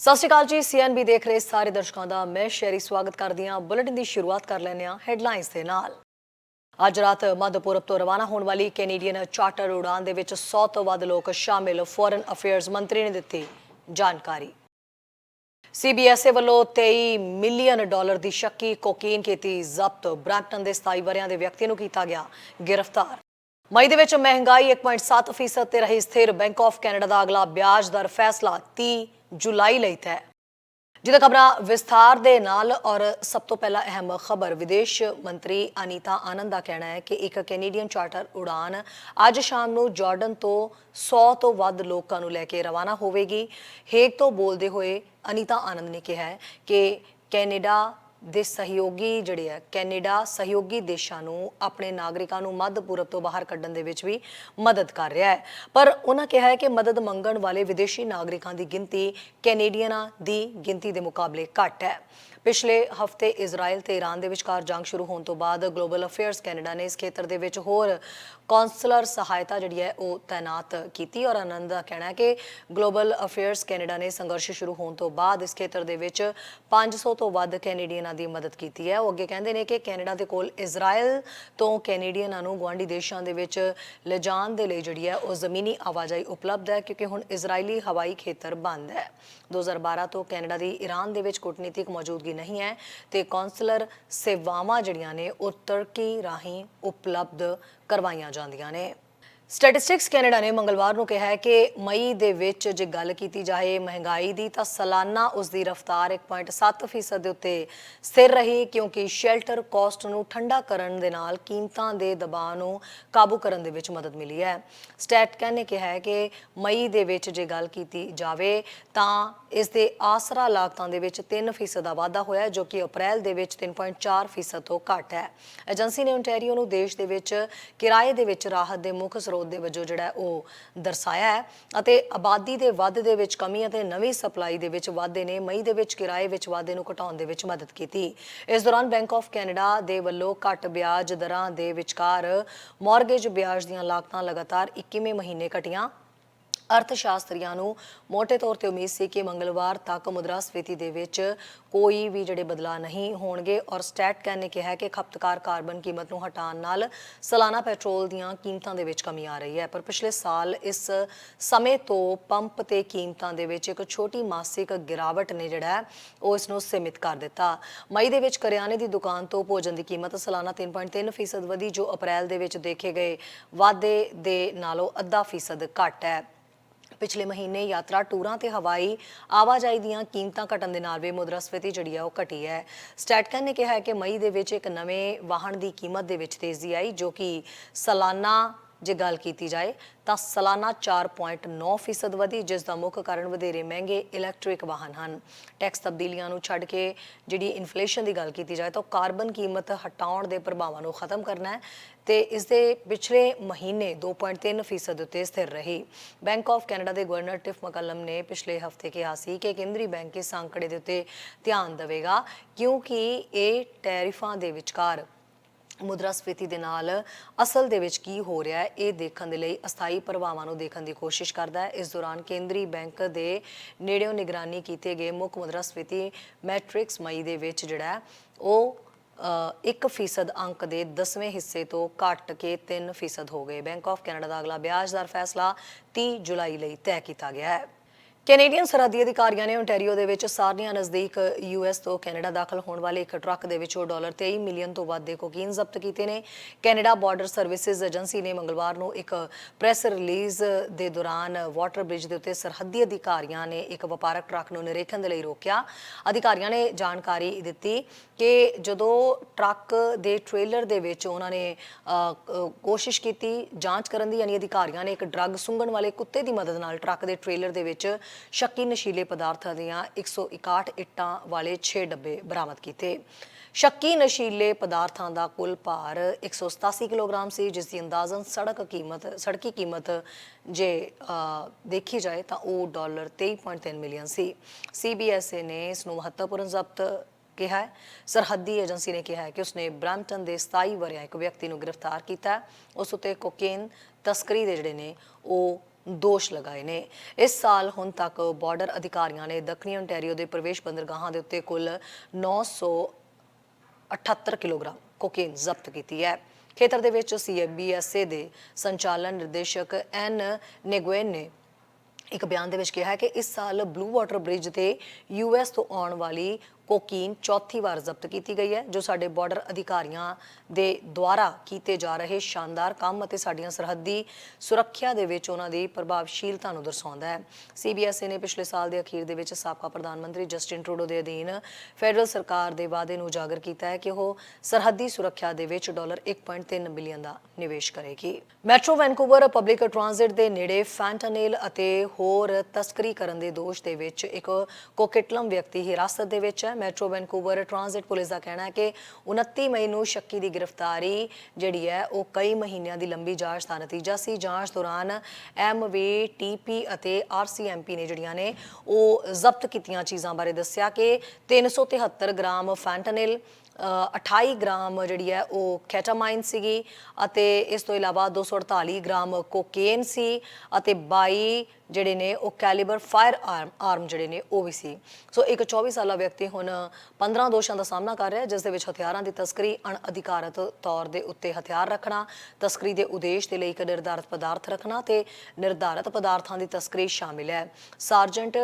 ਸਤਿ ਸ਼੍ਰੀ ਅਕਾਲ ਜੀ ਸੀਐਨਬੀ ਦੇਖ ਰਹੇ ਸਾਰੇ ਦਰਸ਼ਕਾਂ ਦਾ। ਮੈਂ ਸ਼ੈਰੀ ਸਵਾਗਤ ਕਰਦੀ ਹਾਂ। ਬੁਲੇਟਿਨ ਦੀ ਸ਼ੁਰੂਆਤ ਕਰ ਲੈਂਦੇ ਹਾਂ ਹੈਡਲਾਈਨਸ ਦੇ ਨਾਲ। ਅੱਜ ਰਾਤ ਮੱਧਪੂਰਬ ਤੋਂ ਰਵਾਨਾ ਹੋਣ ਵਾਲੀ ਕੈਨੇਡੀਅਨ ਚਾਰਟਰ ਉਡਾਨ ਦੇ ਵਿੱਚ 100 ਤੋਂ ਵੱਧ ਲੋਕ ਸ਼ਾਮਿਲ। ਫੋਰਨ ਅਫੇਅਰਸ ਮੰਤਰੀ ਨੇ ਦਿੱਤੀ ਜਾਣਕਾਰੀ। ਸੀਬੀਐਸਏ ਵੱਲੋਂ 23 ਮਿਲੀਅਨ ਡਾਲਰ ਦੀ ਸ਼ੱਕੀ ਕੋਕੀਨ ਕੀਤੀ ਜ਼ਬਤ। ਬ੍ਰੈਂਪਟਨ ਦੇ 27 ਵਰਿਆਂ ਦੇ ਵਿਅਕਤੀ ਨੂੰ ਕੀਤਾ ਗਿਆ ਗ੍ਰਿਫਤਾਰ। ਮਈ ਦੇ ਵਿੱਚ ਮਹਿੰਗਾਈ 1.7% ਤੇ ਰਹੀ ਸਥਿਰ ਬੈਂਕ ਆਫ ਕੈਨੇਡਾ ਦਾ ਅਗਲਾ ਵਿਆਜ ਦਰ ਫੈਸਲਾ 30 ਜੁਲਾਈ ਲਈ ਤੈਅ। ਜਿਹਦਾ ਖਬਰਾਂ ਵਿਸਥਾਰ ਦੇ ਨਾਲ ਔਰ ਸਭ ਤੋਂ ਪਹਿਲਾਂ ਅਹਿਮ ਖਬਰ, ਵਿਦੇਸ਼ ਮੰਤਰੀ ਅਨੀਤਾ ਆਨੰਦ ਦਾ ਕਹਿਣਾ ਹੈ ਕਿ ਇੱਕ ਕੈਨੇਡੀਅਨ ਚਾਰਟਰ ਉਡਾਨ ਅੱਜ ਸ਼ਾਮ ਨੂੰ ਜਾਰਡਨ ਤੋਂ 100 ਤੋਂ ਵੱਧ ਲੋਕਾਂ ਨੂੰ ਲੈ ਕੇ ਰਵਾਨਾ ਹੋਵੇਗੀ। ਹੇਗ ਤੋਂ ਬੋਲਦੇ ਹੋਏ ਅਨੀਤਾ ਆਨੰਦ ਨੇ ਕਿਹਾ ਹੈ ਕਿ ਕੈਨੇਡਾ ਦੇ ਸਹਿਯੋਗੀ ਜਿਹੜੇ ਆ, ਕੈਨੇਡਾ ਸਹਿਯੋਗੀ ਦੇਸ਼ਾਂ ਨੂੰ, ਆਪਣੇ ਨਾਗਰਿਕਾਂ ਨੂੰ ਮੱਧ ਪੂਰਬ ਤੋਂ ਬਾਹਰ ਕੱਢਣ ਦੇ ਵਿੱਚ ਵੀ ਮਦਦ ਕਰ ਰਿਹਾ ਹੈ। ਪਰ ਉਹਨਾਂ ਕਿਹਾ ਹੈ ਕਿ ਮਦਦ ਮੰਗਣ ਵਾਲੇ ਵਿਦੇਸ਼ੀ ਨਾਗਰਿਕਾਂ ਦੀ ਗਿਣਤੀ ਕੈਨੇਡੀਅਨਾਂ ਦੀ ਗਿਣਤੀ ਦੇ ਮੁਕਾਬਲੇ ਘੱਟ ਹੈ। ਪਿਛਲੇ ਹਫ਼ਤੇ ਇਜ਼ਰਾਈਲ ਤੇ ਈਰਾਨ ਦੇ ਵਿਚਕਾਰ ਜੰਗ ਸ਼ੁਰੂ ਹੋਣ ਤੋਂ ਬਾਅਦ ਗਲੋਬਲ ਅਫੇਅਰਸ ਕੈਨੇਡਾ ਨੇ ਇਸ ਖੇਤਰ ਦੇ ਵਿੱਚ ਹੋਰ ਕੌਂਸਲਰ ਸਹਾਇਤਾ ਜਿਹੜੀ ਹੈ ਉਹ ਤਾਇਨਾਤ ਕੀਤੀ ਔਰ ਆਨੰਦ ਦਾ ਕਹਿਣਾ ਹੈ ਕਿ ਗਲੋਬਲ ਅਫੇਅਰਸ ਕੈਨੇਡਾ ਨੇ ਸੰਘਰਸ਼ ਸ਼ੁਰੂ ਹੋਣ ਤੋਂ ਬਾਅਦ ਇਸ ਖੇਤਰ ਦੇ ਵਿੱਚ 500 ਤੋਂ ਵੱਧ ਕੈਨੇਡੀਅਨਾਂ ਦੀ ਮਦਦ ਕੀਤੀ ਹੈ। ਉਹ ਅੱਗੇ ਕਹਿੰਦੇ ਨੇ ਕਿ ਕੈਨੇਡਾ ਦੇ ਕੋਲ ਇਜ਼ਰਾਈਲ ਤੋਂ ਕੈਨੇਡੀਅਨਾਂ ਨੂੰ ਗੁਆਂਢੀ ਦੇਸ਼ਾਂ ਦੇ ਵਿੱਚ ਲਿਜਾਣ ਦੇ ਲਈ ਜਿਹੜੀ ਹੈ ਉਹ ਜ਼ਮੀਨੀ ਆਵਾਜਾਈ ਉਪਲਬਧ ਹੈ ਕਿਉਂਕਿ ਹੁਣ ਇਜ਼ਰਾਈਲੀ ਹਵਾਈ ਖੇਤਰ ਬੰਦ ਹੈ। 2012 ਤੋਂ ਕੈਨੇਡਾ ਦੀ ਈਰਾਨ ਦੇ ਵਿੱਚ ਕੂਟਨੀਤਿਕ ਮੌਜੂਦਗੀ ਨਹੀਂ ਹੈ ਤੇ ਕੌਂਸਲਰ ਸੇਵਾਵਾਂ ਜਿਹੜੀਆਂ ਨੇ ਉਹ ਤੁਰਕੀ ਰਾਹੀਂ ਉਪਲਬਧ ਕਰਵਾਈਆਂ ਜਾਂਦੀਆਂ ਨੇ। ਸਟੈਟਿਸਟਿਕਸ ਕੈਨੇਡਾ ਨੇ ਮੰਗਲਵਾਰ ਨੂੰ ਕਿਹਾ ਹੈ ਕਿ ਮਈ ਦੇ ਵਿੱਚ ਜੇ ਗੱਲ ਕੀਤੀ ਜਾਏ ਮਹਿੰਗਾਈ ਦੀ, ਤਾਂ ਸਾਲਾਨਾ ਉਸ ਦੀ ਰਫ਼ਤਾਰ 1.7% ਦੇ ਉੱਤੇ ਸਥਿਰ ਰਹੀ, ਕਿਉਂਕਿ ਸ਼ੈਲਟਰ ਕਾਸਟ ਨੂੰ ਠੰਡਾ ਕਰਨ ਦੇ ਨਾਲ ਕੀਮਤਾਂ ਦੇ ਦਬਾਅ ਨੂੰ ਕਾਬੂ ਕਰਨ ਦੇ ਵਿੱਚ ਮਦਦ ਮਿਲੀ ਹੈ। ਸਟੈਟਕਨ ਨੇ ਕਿਹਾ ਹੈ ਕਿ ਮਈ ਦੇ ਵਿੱਚ ਜੇ ਗੱਲ ਕੀਤੀ ਜਾਵੇ, ਤਾਂ ਇਸ ਦੇ ਆਸਰਾ ਲਾਗਤਾਂ ਦੇ ਵਿੱਚ 3% ਦਾ ਵਾਧਾ ਹੋਇਆ ਜੋ ਕਿ ਅਪ੍ਰੈਲ ਦੇ ਵਿੱਚ 3.4% ਤੋਂ ਘੱਟ ਹੈ। ਏਜੰਸੀ ਨੇ ਓਨਟਾਰੀਓ ਨੂੰ ਦੇਸ਼ ਦੇ ਵਿੱਚ ਕਿਰਾਏ ਦੇ ਵਿੱਚ ਰਾਹਤ ਦੇ ਮੁੱਖ ਸਰੋਤ ਦੇ ਵਜੋਂ ਜਿਹੜਾ ਉਹ ਦਰਸਾਇਆ ਹੈ ਅਤੇ ਆਬਾਦੀ ਦੇ ਵਾਧੇ ਦੇ ਵਿੱਚ ਕਮੀ ਅਤੇ ਨਵੀਂ ਸਪਲਾਈ ਦੇ ਵਿੱਚ ਵਾਧੇ ਨੇ, ਮਈ ਦੇ ਵਿੱਚ ਕਿਰਾਏ ਵਿੱਚ ਵਾਧੇ ਨੂੰ ਘਟਾਉਣ ਦੇ ਵਿੱਚ ਮਦਦ ਕੀਤੀ। ਇਸ ਦੌਰਾਨ ਬੈਂਕ ਆਫ ਕੈਨੇਡਾ ਦੇ ਵੱਲੋਂ ਘੱਟ ਵਿਆਜ ਦਰਾਂ ਦੇ ਵਿਚਕਾਰ ਮਾਰਗੇਜ ਵਿਆਜ ਦੀਆਂ ਲਾਗਤਾਂ ਲਗਾਤਾਰ 21ਵੇਂ ਮਹੀਨੇ ਘਟੀਆਂ। ਅਰਥ ਸ਼ਾਸਤਰੀਆਂ ਨੂੰ ਮੋٹے ਤੌਰ ਤੇ ਉਮੀਦ ਸੀ ਕਿ ਮੰਗਲਵਾਰ ਤੱਕ ਮੁਦਰਾਸਫੀਤੀ ਦੇ ਵਿੱਚ ਕੋਈ ਵੀ ਜਿਹੜੇ ਬਦਲਾਅ ਨਹੀਂ ਹੋਣਗੇ ਔਰ ਸਟੈਟਕੈਨ ਨੇ ਕਿਹਾ ਕਿ ਖਪਤਕਾਰ ਕਾਰਬਨ ਕੀਮਤ ਨੂੰ ਹਟਾਉਣ ਨਾਲ ਸਾਲਾਨਾ ਪੈਟਰੋਲ ਦੀਆਂ ਕੀਮਤਾਂ ਦੇ ਵਿੱਚ ਕਮੀ ਆ ਰਹੀ ਹੈ। ਪਰ ਪਿਛਲੇ ਸਾਲ ਇਸ ਸਮੇਂ ਤੋਂ ਪੰਪ ਤੇ ਕੀਮਤਾਂ ਦੇ ਵਿੱਚ ਇੱਕ ਛੋਟੀ ਮਾਸਿਕ ਗਿਰਾਵਟ ਨੇ ਜਿਹੜਾ ਉਹ ਇਸ ਨੂੰ ਸੀਮਿਤ ਕਰ ਦਿੱਤਾ। ਮਈ ਦੇ ਵਿੱਚ ਕਰਿਆਨੇ ਦੀ ਦੁਕਾਨ ਤੋਂ ਭੋਜਨ ਦੀ ਕੀਮਤ ਸਾਲਾਨਾ 3.3% ਵਧੀ, ਜੋ ਅਪ੍ਰੈਲ ਦੇ ਵਿੱਚ ਦੇਖੇ ਗਏ ਵਾਧੇ ਦੇ ਨਾਲੋਂ ਅੱਧਾ ਫੀਸਦ ਘੱਟ ਹੈ। ਪਿਛਲੇ ਮਹੀਨੇ ਯਾਤਰਾ ਟੂਰਾਂ ਤੇ ਹਵਾਈ ਆਵਾਜਾਈ ਦੀਆਂ ਕੀਮਤਾਂ ਘਟਣ ਦੇ ਨਾਲ ਵੀ ਮੁਦਰਾਸਫੀਤੀ ਜਿਹੜੀ ਆ ਉਹ ਘਟੀ ਹੈ। ਸਟੈਟਕਨ ਨੇ ਕਿਹਾ ਹੈ ਕਿ ਮਈ ਦੇ ਵਿੱਚ ਇੱਕ ਨਵੇਂ ਵਾਹਨ ਦੀ ਕੀਮਤ ਦੇ ਵਿੱਚ ਤੇਜ਼ੀ ਆਈ, ਜੋ ਕਿ ਸਾਲਾਨਾ ਜੇ ਗੱਲ ਕੀਤੀ ਜਾਏ ਤਾਂ ਸਾਲਾਨਾ 4.9% ਵਧੀ, ਜਿਸ ਦਾ ਮੁੱਖ ਕਾਰਨ ਵਧੇਰੇ ਮਹਿੰਗੇ ਇਲੈਕਟ੍ਰਿਕ ਵਾਹਨ ਹਨ। ਟੈਕਸ ਤਬਦੀਲੀਆਂ ਨੂੰ ਛੱਡ ਕੇ ਜਿਹੜੀ ਇਨਫਲੇਸ਼ਨ ਦੀ ਗੱਲ ਕੀਤੀ ਜਾਏ ਤਾਂ ਉਹ ਕਾਰਬਨ ਕੀਮਤ ਹਟਾਉਣ ਦੇ ਪ੍ਰਭਾਵਾਂ ਨੂੰ ਖਤਮ ਕਰਨਾ ਹੈ। ਤੇ ਇਸ ਦੇ ਪਿਛਲੇ ਮਹੀਨੇ 2.3% ਉੱਤੇ ਸਥਿਰ ਰਹੀ। ਬੈਂਕ ਆਫ ਕੈਨੇਡਾ ਦੇ ਗਵਰਨਰ ਟਿਫ ਮਕਲਮ ਨੇ ਪਿਛਲੇ ਹਫ਼ਤੇ ਕਿਹਾ ਸੀ ਕਿ ਕੇਂਦਰੀ ਬੈਂਕ ਇਸ ਅੰਕੜੇ ਦੇ ਉੱਤੇ ਧਿਆਨ ਦੇਵੇਗਾ, ਕਿਉਂਕਿ ਇਹ ਟੈਰਿਫਾਂ ਦੇ ਵਿਚਕਾਰ ਮੁਦਰਾਸਫੀਤੀ ਦੇ ਨਾਲ ਅਸਲ ਦੇ ਵਿੱਚ ਕੀ ਹੋ ਰਿਹਾ ਹੈ, ਇਹ ਦੇਖਣ ਦੇ ਲਈ ਅਸਥਾਈ ਪ੍ਰਭਾਵਾਂ ਨੂੰ ਦੇਖਣ ਦੀ ਕੋਸ਼ਿਸ਼ ਕਰਦਾ ਹੈ। ਇਸ ਦੌਰਾਨ ਕੇਂਦਰੀ ਬੈਂਕ ਦੇ ਨੇੜਿਓਂ ਨਿਗਰਾਨੀ ਕੀਤੇ ਗਏ ਮੁੱਖ ਮੁਦਰਾਸਫੀਤੀ ਮੈਟ੍ਰਿਕਸ ਮਈ ਦੇ ਵਿੱਚ ਜਿਹੜਾ ਉਹ 1% ਅੰਕ ਦੇ 10ਵੇਂ ਹਿੱਸੇ ਤੋਂ ਘਟ ਕੇ 3% ਹੋ ਗਏ। ਬੈਂਕ ਆਫ ਕੈਨੇਡਾ ਦਾ ਅਗਲਾ ਵਿਆਜ ਦਰ ਫੈਸਲਾ 30 ਜੁਲਾਈ ਲਈ ਤੈਅ ਕੀਤਾ ਗਿਆ ਹੈ। ਕੈਨੇਡੀਅਨ ਸਰਹੱਦੀ ਅਧਿਕਾਰੀਆਂ ਨੇ ਓਨਟਾਰੀਓ ਦੇ ਵਿੱਚ ਸਾਰਨੀਆ ਨਜ਼ਦੀਕ ਯੂਐਸ ਤੋਂ ਕੈਨੇਡਾ ਦਾਖਲ ਹੋਣ ਵਾਲੇ ਇੱਕ ਟਰੱਕ ਦੇ ਵਿੱਚੋਂ ਡਾਲਰ 23 ਮਿਲੀਅਨ ਤੋਂ ਵੱਧ ਦੇ ਕੋਕੀਨ ਜ਼ਬਤ ਕੀਤੇ ਨੇ। ਕੈਨੇਡਾ ਬਾਰਡਰ ਸਰਵਿਸਿਜ਼ ਏਜੰਸੀ ਨੇ ਮੰਗਲਵਾਰ ਨੂੰ ਇੱਕ ਪ੍ਰੈਸ ਰਿਲੀਜ਼ ਦੇ ਦੌਰਾਨ ਵਾਟਰ ਬ੍ਰਿਜ ਦੇ ਉੱਤੇ ਸਰਹੱਦੀ ਅਧਿਕਾਰੀਆਂ ਨੇ ਇੱਕ ਵਪਾਰਕ ਟਰੱਕ ਨੂੰ ਨਿਰੀਖਣ ਦੇ ਲਈ ਰੋਕਿਆ। ਅਧਿਕਾਰੀਆਂ ਨੇ ਜਾਣਕਾਰੀ ਦਿੱਤੀ ਕਿ ਜਦੋਂ ਟਰੱਕ ਦੇ ਟ੍ਰੇਲਰ ਦੇ ਵਿੱਚ ਉਹਨਾਂ ਨੇ ਕੋਸ਼ਿਸ਼ ਕੀਤੀ ਜਾਂਚ ਕਰਨ ਦੀ, ਯਾਨੀ ਅਧਿਕਾਰੀਆਂ ਨੇ ਇੱਕ ਡਰੱਗ ਸੁੰਘਣ ਵਾਲੇ ਕੁੱਤੇ ਦੀ ਮਦਦ ਨਾਲ ਟਰੱਕ ਦੇ ਟ੍ਰੇਲਰ ਦੇ ਵਿੱਚ ਸ਼ੱਕੀ ਨਸ਼ੀਲੇ ਪਦਾਰਥਾਂ ਦੀਆਂ 161 ਇੱਟਾਂ ਵਾਲੇ 6 ਡੱਬੇ ਬਰਾਮਦ ਕੀਤੇ। ਸ਼ੱਕੀ ਨਸ਼ੀਲੇ ਪਦਾਰਥਾਂ ਦਾ ਕੁੱਲ ਭਾਰ 187 ਕਿਲੋਗ੍ਰਾਮ ਸੀ, ਜਿਸ ਦੀ ਅੰਦਾਜ਼ਨ ਸੜਕ ਕੀਮਤ ਸੜਕੀ ਕੀਮਤ ਜੇ ਦੇਖੀ ਜਾਏ ਤਾਂ ਉਹ ਡਾਲਰ 23.3 ਮਿਲੀਅਨ ਸੀ। ਸੀਬੀਐਸਏ ਨੇ ਇਸ ਨੂੰ ਮਹੱਤਵਪੂਰਨ ਜ਼ਬਤ ਕਿਹਾ ਹੈ। ਸਰਹੱਦੀ ਏਜੰਸੀ ਨੇ ਕਿਹਾ ਹੈ ਕਿ ਉਸਨੇ ਬ੍ਰੈਂਪਟਨ ਦੇ 27 ਵਰਿਆ ਇੱਕ ਵਿਅਕਤੀ ਨੂੰ ਗ੍ਰਿਫਤਾਰ ਕੀਤਾ ਉਸ ਉਤੇ ਕੋਕੇਨ ਤਸਕਰੀ ਦੇ ਜਿਹੜੇ ਨੇ, ਉਹ ਦੋਸ਼ ਲਗਾਏ ਨੇ। ਇਸ ਸਾਲ ਹੁਣ ਤੱਕ ਬਾਰਡਰ ਅਧਿਕਾਰੀਆਂ ਨੇ ਦੱਖਣੀ ontario ਦੇ ਪ੍ਰਵੇਸ਼ ਬੰਦਰਗਾਹਾਂ ਦੇ ਉੱਤੇ ਕੁੱਲ 900 78 ਕਿਲੋਗ੍ਰਾਮ ਕੋਕੇਨ ਜ਼ਬਤ ਕੀਤੀ ਹੈ। ਖੇਤਰ ਦੇ ਵਿੱਚ ਸੀਐਬੀਐਸਏ ਦੇ ਸੰਚਾਲਨ ਨਿਰਦੇਸ਼ਕ ਐਨ ਨੇਗੁਏਨ ਨੇ ਇੱਕ ਬਿਆਨ ਦੇ ਵਿੱਚ ਕਿਹਾ ਹੈ ਕਿ ਇਸ ਸਾਲ ਬਲੂ ਵਾਟਰ ਬ੍ਰਿਜ ਤੇ ਯੂਐਸ ਤੋਂ ਆਉਣ ਵਾਲੀ ਕੋਕੀਨ ਚੌਥੀ ਵਾਰ ਜ਼ਬਤ ਕੀਤੀ ਗਈ ਹੈ, ਜੋ ਸਾਡੇ ਬਾਰਡਰ ਅਧਿਕਾਰੀਆਂ ਦੇ ਦੁਆਰਾ ਕੀਤੇ ਜਾ ਰਹੇ ਸ਼ਾਨਦਾਰ ਕੰਮ ਅਤੇ ਸਾਡੀਆਂ ਸਰਹੱਦੀ ਸੁਰੱਖਿਆ ਦੇ ਵਿੱਚ ਉਹਨਾਂ ਦੀ ਪ੍ਰਭਾਵਸ਼ੀਲਤਾ ਨੂੰ ਦਰਸਾਉਂਦਾ ਹੈ। ਸੀਬੀਐਸਈ ਨੇ ਪਿਛਲੇ ਸਾਲ ਦੇ ਅਖੀਰ ਦੇ ਵਿੱਚ ਸਾਬਕਾ ਪ੍ਰਧਾਨ ਮੰਤਰੀ ਜਸਟਿਨ ਟਰੂਡੋ ਦੇ ਅਧੀਨ ਫੈਡਰਲ ਸਰਕਾਰ ਦੇ ਵਾਅਦੇ ਨੂੰ ਉਜਾਗਰ ਕੀਤਾ ਹੈ ਕਿ ਉਹ ਸਰਹੱਦੀ ਸੁਰੱਖਿਆ ਦੇ ਵਿੱਚ ਡਾਲਰ 1.3 ਬਿਲੀਅਨ ਦਾ ਨਿਵੇਸ਼ ਕਰੇਗੀ। ਮੈਟਰੋ ਵੈਨਕੂਵਰ ਪਬਲਿਕ ਟ੍ਰਾਂਜ਼ਿਟ ਦੇ ਨੇੜੇ ਫੈਂਟਾਨਿਲ ਅਤੇ ਹੋਰ ਤਸਕਰੀ ਕਰਨ ਦੇ ਦੋਸ਼ ਦੇ ਵਿੱਚ ਇੱਕ ਕੋਕਿਟਲਮ ਵਿਅਕਤੀ ਹਿਰਾਸਤ ਦੇ ਵਿੱਚ ਹੈ। ਮੈਟਰੋ ਵੈਨਕੂਵਰ ਟ੍ਰਾਂਜ਼ਿਟ ਪੁਲਿਸ ਦਾ ਕਹਿਣਾ ਹੈ ਕਿ 29 ਮਈ ਨੂੰ ਸ਼ੱਕੀ ਦੀ ਗ੍ਰਿਫਤਾਰੀ ਜਿਹੜੀ ਹੈ, ਉਹ ਕਈ ਮਹੀਨਿਆਂ ਦੀ ਲੰਬੀ ਜਾਂਚ ਦਾ ਨਤੀਜਾ ਸੀ। ਜਾਂਚ ਦੌਰਾਨ ਐਮਵੀ ਟੀਪੀ ਅਤੇ ਆਰਸੀਐਮਪੀ ਨੇ ਜਿਹੜੀਆਂ ਨੇ, ਉਹ ਜ਼ਬਤ ਕੀਤੀਆਂ ਚੀਜ਼ਾਂ ਬਾਰੇ ਦੱਸਿਆ ਕਿ 373 ਗ੍ਰਾਮ ਫੈਂਟਾਨਿਲ 28 ਗ੍ਰਾਮ ਜਿਹੜੀ ਹੈ ਉਹ ਕੈਟਾਮਾਈਨ ਸੀਗੀ ਅਤੇ ਇਸ ਤੋਂ ਇਲਾਵਾ 248 ਗ੍ਰਾਮ ਕੋਕੇਨ ਸੀ ਅਤੇ 22 ਜਿਹੜੇ ਨੇ ਉਹ ਕੈਲੀਬਰ ਫਾਇਰ ਆਰਮ ਆਰਮ ਜਿਹੜੇ ਨੇ ਉਹ ਵੀ ਸੀ। ਸੋ ਇੱਕ 24 ਸਾਲਾ ਵਿਅਕਤੀ ਹੁਣ 15 ਦੋਸ਼ਾਂ ਦਾ ਸਾਹਮਣਾ ਕਰ ਰਿਹਾ ਹੈ ਜਿਸ ਦੇ ਵਿੱਚ ਹਥਿਆਰਾਂ ਦੀ ਤਸਕਰੀ, ਅਣਅਧਿਕਾਰਤ ਤੌਰ ਦੇ ਉੱਤੇ ਹਥਿਆਰ ਰੱਖਣਾ, ਤਸਕਰੀ ਦੇ ਉਦੇਸ਼ ਦੇ ਲਈ ਇੱਕ ਨਿਰਧਾਰਤ ਪਦਾਰਥ ਰੱਖਣਾ ਤੇ ਨਿਰਧਾਰਤ ਪਦਾਰਥਾਂ ਦੀ ਤਸਕਰੀ ਸ਼ਾਮਿਲ ਹੈ। ਸਾਰਜੈਂਟ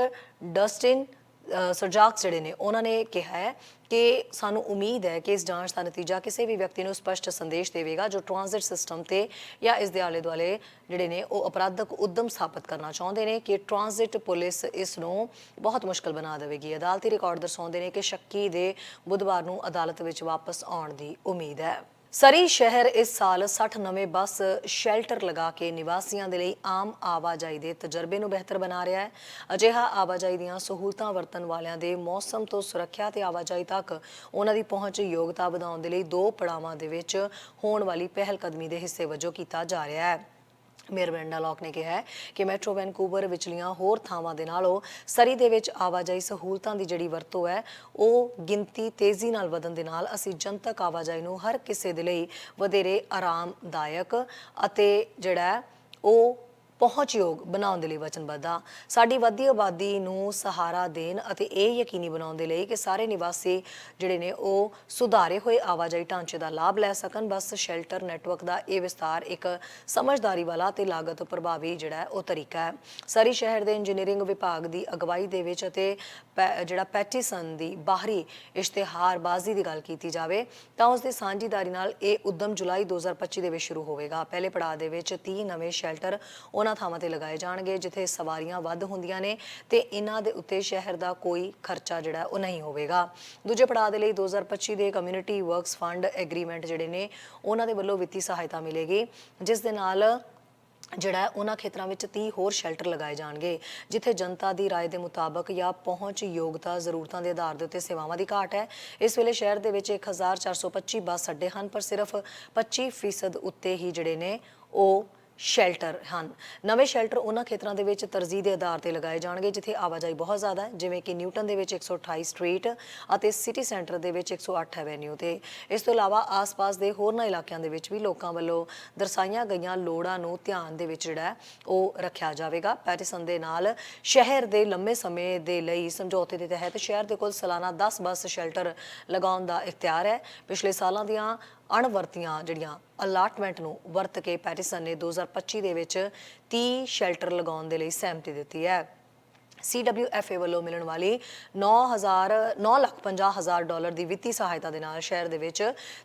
ਡਸਟਿਨ ਅ, ਜਿਹੜੇ ਨੇ ਉਹਨਾਂ ਨੇ ਕਿਹਾ ਹੈ ਕਿ ਸਾਨੂੰ ਉਮੀਦ ਹੈ ਕਿ ਇਸ ਜਾਂਚ ਦਾ ਨਤੀਜਾ ਕਿਸੇ ਵੀ ਵਿਅਕਤੀ ਨੂੰ ਸਪਸ਼ਟ ਸੰਦੇਸ਼ ਦੇਵੇਗਾ ਜੋ ਟ੍ਰਾਂਜ਼ਿਟ ਸਿਸਟਮ ਤੇ ਜਾਂ ਇਸ ਦੇ ਆਲੇ ਦੁਆਲੇ ਜਿਹੜੇ ਨੇ ਉਹ ਅਪਰਾਧਕ ਉਦਮ ਸਥਾਪਿਤ ਕਰਨਾ ਚਾਹੁੰਦੇ ਨੇ ਕਿ ਟ੍ਰਾਂਜ਼ਿਟ ਪੁਲਿਸ ਇਸ ਨੂੰ ਬਹੁਤ ਮੁਸ਼ਕਲ ਬਣਾ ਦੇਵੇਗੀ। ਅਦਾਲਤੀ ਰਿਕਾਰਡ ਦਰਸਾਉਂਦੇ ਨੇ ਕਿ ਸ਼ੱਕੀ ਦੇ ਬੁੱਧਵਾਰ ਨੂੰ ਅਦਾਲਤ ਵਿੱਚ ਵਾਪਸ ਆਉਣ ਦੀ ਉਮੀਦ ਹੈ। ਸਰੀ ਸ਼ਹਿਰ ਇਸ ਸਾਲ 60 ਨਵੇਂ ਬੱਸ ਸ਼ੈਲਟਰ ਲਗਾ ਕੇ ਨਿਵਾਸੀਆਂ ਦੇ ਲਈ ਆਮ ਆਵਾਜਾਈ ਦੇ ਤਜਰਬੇ ਨੂੰ ਬਿਹਤਰ ਬਣਾ ਰਿਹਾ ਹੈ। ਅਜਿਹਾ ਆਵਾਜਾਈ ਦੀਆਂ ਸਹੂਲਤਾਂ ਵਰਤਣ ਵਾਲਿਆਂ ਦੇ ਮੌਸਮ ਤੋਂ ਸੁਰੱਖਿਆ ਤੇ ਆਵਾਜਾਈ ਤੱਕ ਉਹਨਾਂ ਦੀ ਪਹੁੰਚ ਯੋਗਤਾ ਵਧਾਉਣ ਦੇ ਲਈ ਦੋ ਪੜਾਵਾਂ ਦੇ ਵਿੱਚ ਹੋਣ ਵਾਲੀ ਪਹਿਲ ਕਦਮੀ ਦੇ ਹਿੱਸੇ ਵਜੋਂ ਕੀਤਾ ਜਾ ਰਿਹਾ ਹੈ। ਮੇਅਰ ਬ੍ਰੈਂਡਾ ਲੌਕ ਨੇ ਕਿਹਾ ਹੈ ਕਿ ਮੈਟਰੋ ਵੈਨਕੂਵਰ ਵਿਚਲੀਆਂ ਹੋਰ ਥਾਵਾਂ ਦੇ ਨਾਲੋਂ ਸਰੀ ਦੇ ਵਿੱਚ ਆਵਾਜਾਈ ਸਹੂਲਤਾਂ ਦੀ ਜਿਹੜੀ ਵਰਤੋਂ ਹੈ, ਉਹ ਗਿਣਤੀ ਤੇਜ਼ੀ ਨਾਲ ਵਧਣ ਦੇ ਨਾਲ ਅਸੀਂ ਜਨਤਕ ਆਵਾਜਾਈ ਨੂੰ ਹਰ ਕਿਸੇ ਦੇ ਲਈ ਵਧੇਰੇ ਆਰਾਮਦਾਇਕ ਅਤੇ ਜਿਹੜਾ ਉਹ ਪਹੁੰਚਯੋਗ ਬਣਾਉਣ ਦੇ ਲਈ ਵਚਨਬੱਧ ਹਾਂ ਸਾਡੀ ਵੱਧਦੀ ਆਬਾਦੀ ਨੂੰ ਸਹਾਰਾ ਦੇਣ ਅਤੇ ਇਹ ਯਕੀਨੀ ਬਣਾਉਣ ਦੇ ਲਈ ਕਿ ਸਾਰੇ ਨਿਵਾਸੀ ਜਿਹੜੇ ਨੇ ਉਹ ਸੁਧਾਰੇ ਹੋਏ ਆਵਾਜਾਈ ਢਾਂਚੇ ਦਾ ਲਾਭ ਲੈ ਸਕਣ। ਬਸ ਸ਼ੈਲਟਰ ਨੈਟਵਰਕ ਦਾ ਇਹ ਵਿਸਤਾਰ ਇੱਕ ਸਮਝਦਾਰੀ ਵਾਲਾ ਤੇ ਲਾਗਤ ਪ੍ਰਭਾਵੀ ਜਿਹੜਾ ਉਹ ਤਰੀਕਾ ਹੈ। ਸਰੀ ਸ਼ਹਿਰ ਦੇ ਇੰਜੀਨੀਅਰਿੰਗ ਵਿਭਾਗ ਦੀ ਅਗਵਾਈ ਦੇ ਵਿੱਚ ਅਤੇ ਪੈ- ਜਿਹੜਾ ਪੈਟੀਸਨ ਦੀ ਬਾਹਰੀ ਇਸ਼ਤਿਹਾਰਬਾਜ਼ੀ ਦੀ ਗੱਲ ਕੀਤੀ ਜਾਵੇ ਤਾਂ ਉਸ ਦੀ ਸਾਂਝੀਦਾਰੀ ਨਾਲ ਇਹ ਉਦਮ ਜੁਲਾਈ 2025 ਦੇ ਵਿੱਚ ਸ਼ੁਰੂ ਹੋਵੇਗਾ। ਪਹਿਲੇ ਪੜਾਅ ਦੇ ਵਿੱਚ 30 ਨਵੇਂ ਸ਼ੈਲਟਰ ਉਹਨਾਂ ਥਾਵਾਂ ਤੇ ਲਗਾਏ ਜਾਣਗੇ ਜਿੱਥੇ ਸਵਾਰੀਆਂ ਵੱਧ ਹੁੰਦੀਆਂ ਨੇ ਤੇ ਇਹਨਾਂ ਦੇ ਉੱਤੇ ਸ਼ਹਿਰ ਦਾ ਕੋਈ ਖਰਚਾ ਜਿਹੜਾ ਉਹ ਨਹੀਂ ਹੋਵੇਗਾ ਦੂਜੇ ਪੜਾਅ ਦੇ ਲਈ 2025 ਦੇ ਕਮਿਊਨਿਟੀ ਵਰਕਸ ਫੰਡ ਐਗਰੀਮੈਂਟ ਜਿਹੜੇ ਨੇ ਉਹਨਾਂ ਦੇ ਵੱਲੋਂ ਵਿੱਤੀ ਸਹਾਇਤਾ ਮਿਲੇਗੀ ਜਿਸ ਦੇ ਨਾਲ ਜਿਹੜਾ ਹੈ ਉਹਨਾਂ ਖੇਤਰਾਂ ਵਿੱਚ 30 ਹੋਰ ਸ਼ੈਲਟਰ ਲਗਾਏ ਜਾਣਗੇ ਜਿੱਥੇ ਜਨਤਾ ਦੀ رائے ਦੇ ਮੁਤਾਬਕ ਜਾਂ ਪਹੁੰਚ ਯੋਗਤਾ ਜ਼ਰੂਰਤਾਂ ਦੇ ਆਧਾਰ ਦੇ ਉੱਤੇ ਸੇਵਾਵਾਂ ਦੀ ਘਾਟ ਹੈ ਇਸ ਵੇਲੇ ਸ਼ਹਿਰ ਦੇ ਵਿੱਚ 1425 ਬੱਸ ਅੱਡੇ ਹਨ ਪਰ ਸਿਰਫ 25% ਉੱਤੇ ਹੀ ਜਿਹੜੇ ਨੇ ਉਹ ਸ਼ੈਲਟਰ, ਹਨ। ਨਵੇਂ ਸ਼ੈਲਟਰ ਉਹਨਾਂ ਖੇਤਰਾਂ ਦੇ ਵਿੱਚ ਤਰਜੀਹ ਦੇ ਆਧਾਰ ਤੇ ਲਗਾਏ ਜਾਣਗੇ, ਜਿੱਥੇ ਆਵਾਜਾਈ ਬਹੁਤ ਜ਼ਿਆਦਾ ਹੈ। ਜਿਵੇਂ ਕਿ ਨਿਊਟਨ ਦੇ ਵਿੱਚ 128 ਸਟਰੀਟ ਅਤੇ ਸਿਟੀ ਸੈਂਟਰ ਦੇ ਵਿੱਚ 108 ਐਵੇਨਿਊ ਤੇ ਇਸ ਤੋਂ ਇਲਾਵਾ ਆਸ-ਪਾਸ ਦੇ ਹੋਰਨਾਂ ਇਲਾਕਿਆਂ ਦੇ ਵਿੱਚ ਵੀ ਲੋਕਾਂ ਵੱਲੋਂ ਦਰਸਾਈਆਂ ਗਈਆਂ ਲੋੜਾਂ ਨੂੰ ਧਿਆਨ ਦੇ ਵਿੱਚ ਜਿਹੜਾ ਉਹ ਰੱਖਿਆ ਜਾਵੇਗਾ। ਪੈਟਿਸਨ ਦੇ ਨਾਲ ਸ਼ਹਿਰ ਦੇ ਲੰਮੇ ਸਮੇਂ ਦੇ ਲਈ ਸਮਝੌਤੇ ਦੇ ਤਹਿਤ ਸ਼ਹਿਰ ਦੇ ਕੋਲ ਸਾਲਾਨਾ 10 ਬੱਸ ਸ਼ੈਲਟਰ ਲਗਾਉਣ ਦਾ ਇਖਤਿਆਰ ਹੈ। ਪਿਛਲੇ ਸਾਲਾਂ ਦੀਆਂ ਅਣਵਰਤੀਆਂ ਜਿਹੜੀਆਂ ਅਲਾਟਮੈਂਟ ਨੂੰ ਵਰਤ ਕੇ ਪੈਟਿਸਨ ਨੇ 2025 ਦੇ ਵਿੱਚ 30 ਸ਼ੈਲਟਰ ਲਗਾਉਣ ਦੇ ਲਈ ਸਹਿਮਤੀ ਦਿੱਤੀ ਹੈ। CWFA ਵੱਲੋਂ ਮਿਲਣ ਵਾਲੀ 9000 9 ਲੱਖ 50 ਹਜ਼ਾਰ ਡਾਲਰ ਦੀ ਵਿੱਤੀ ਸਹਾਇਤਾ ਦੇ ਨਾਲ ਸ਼ਹਿਰ ਦੇ ਵਿੱਚ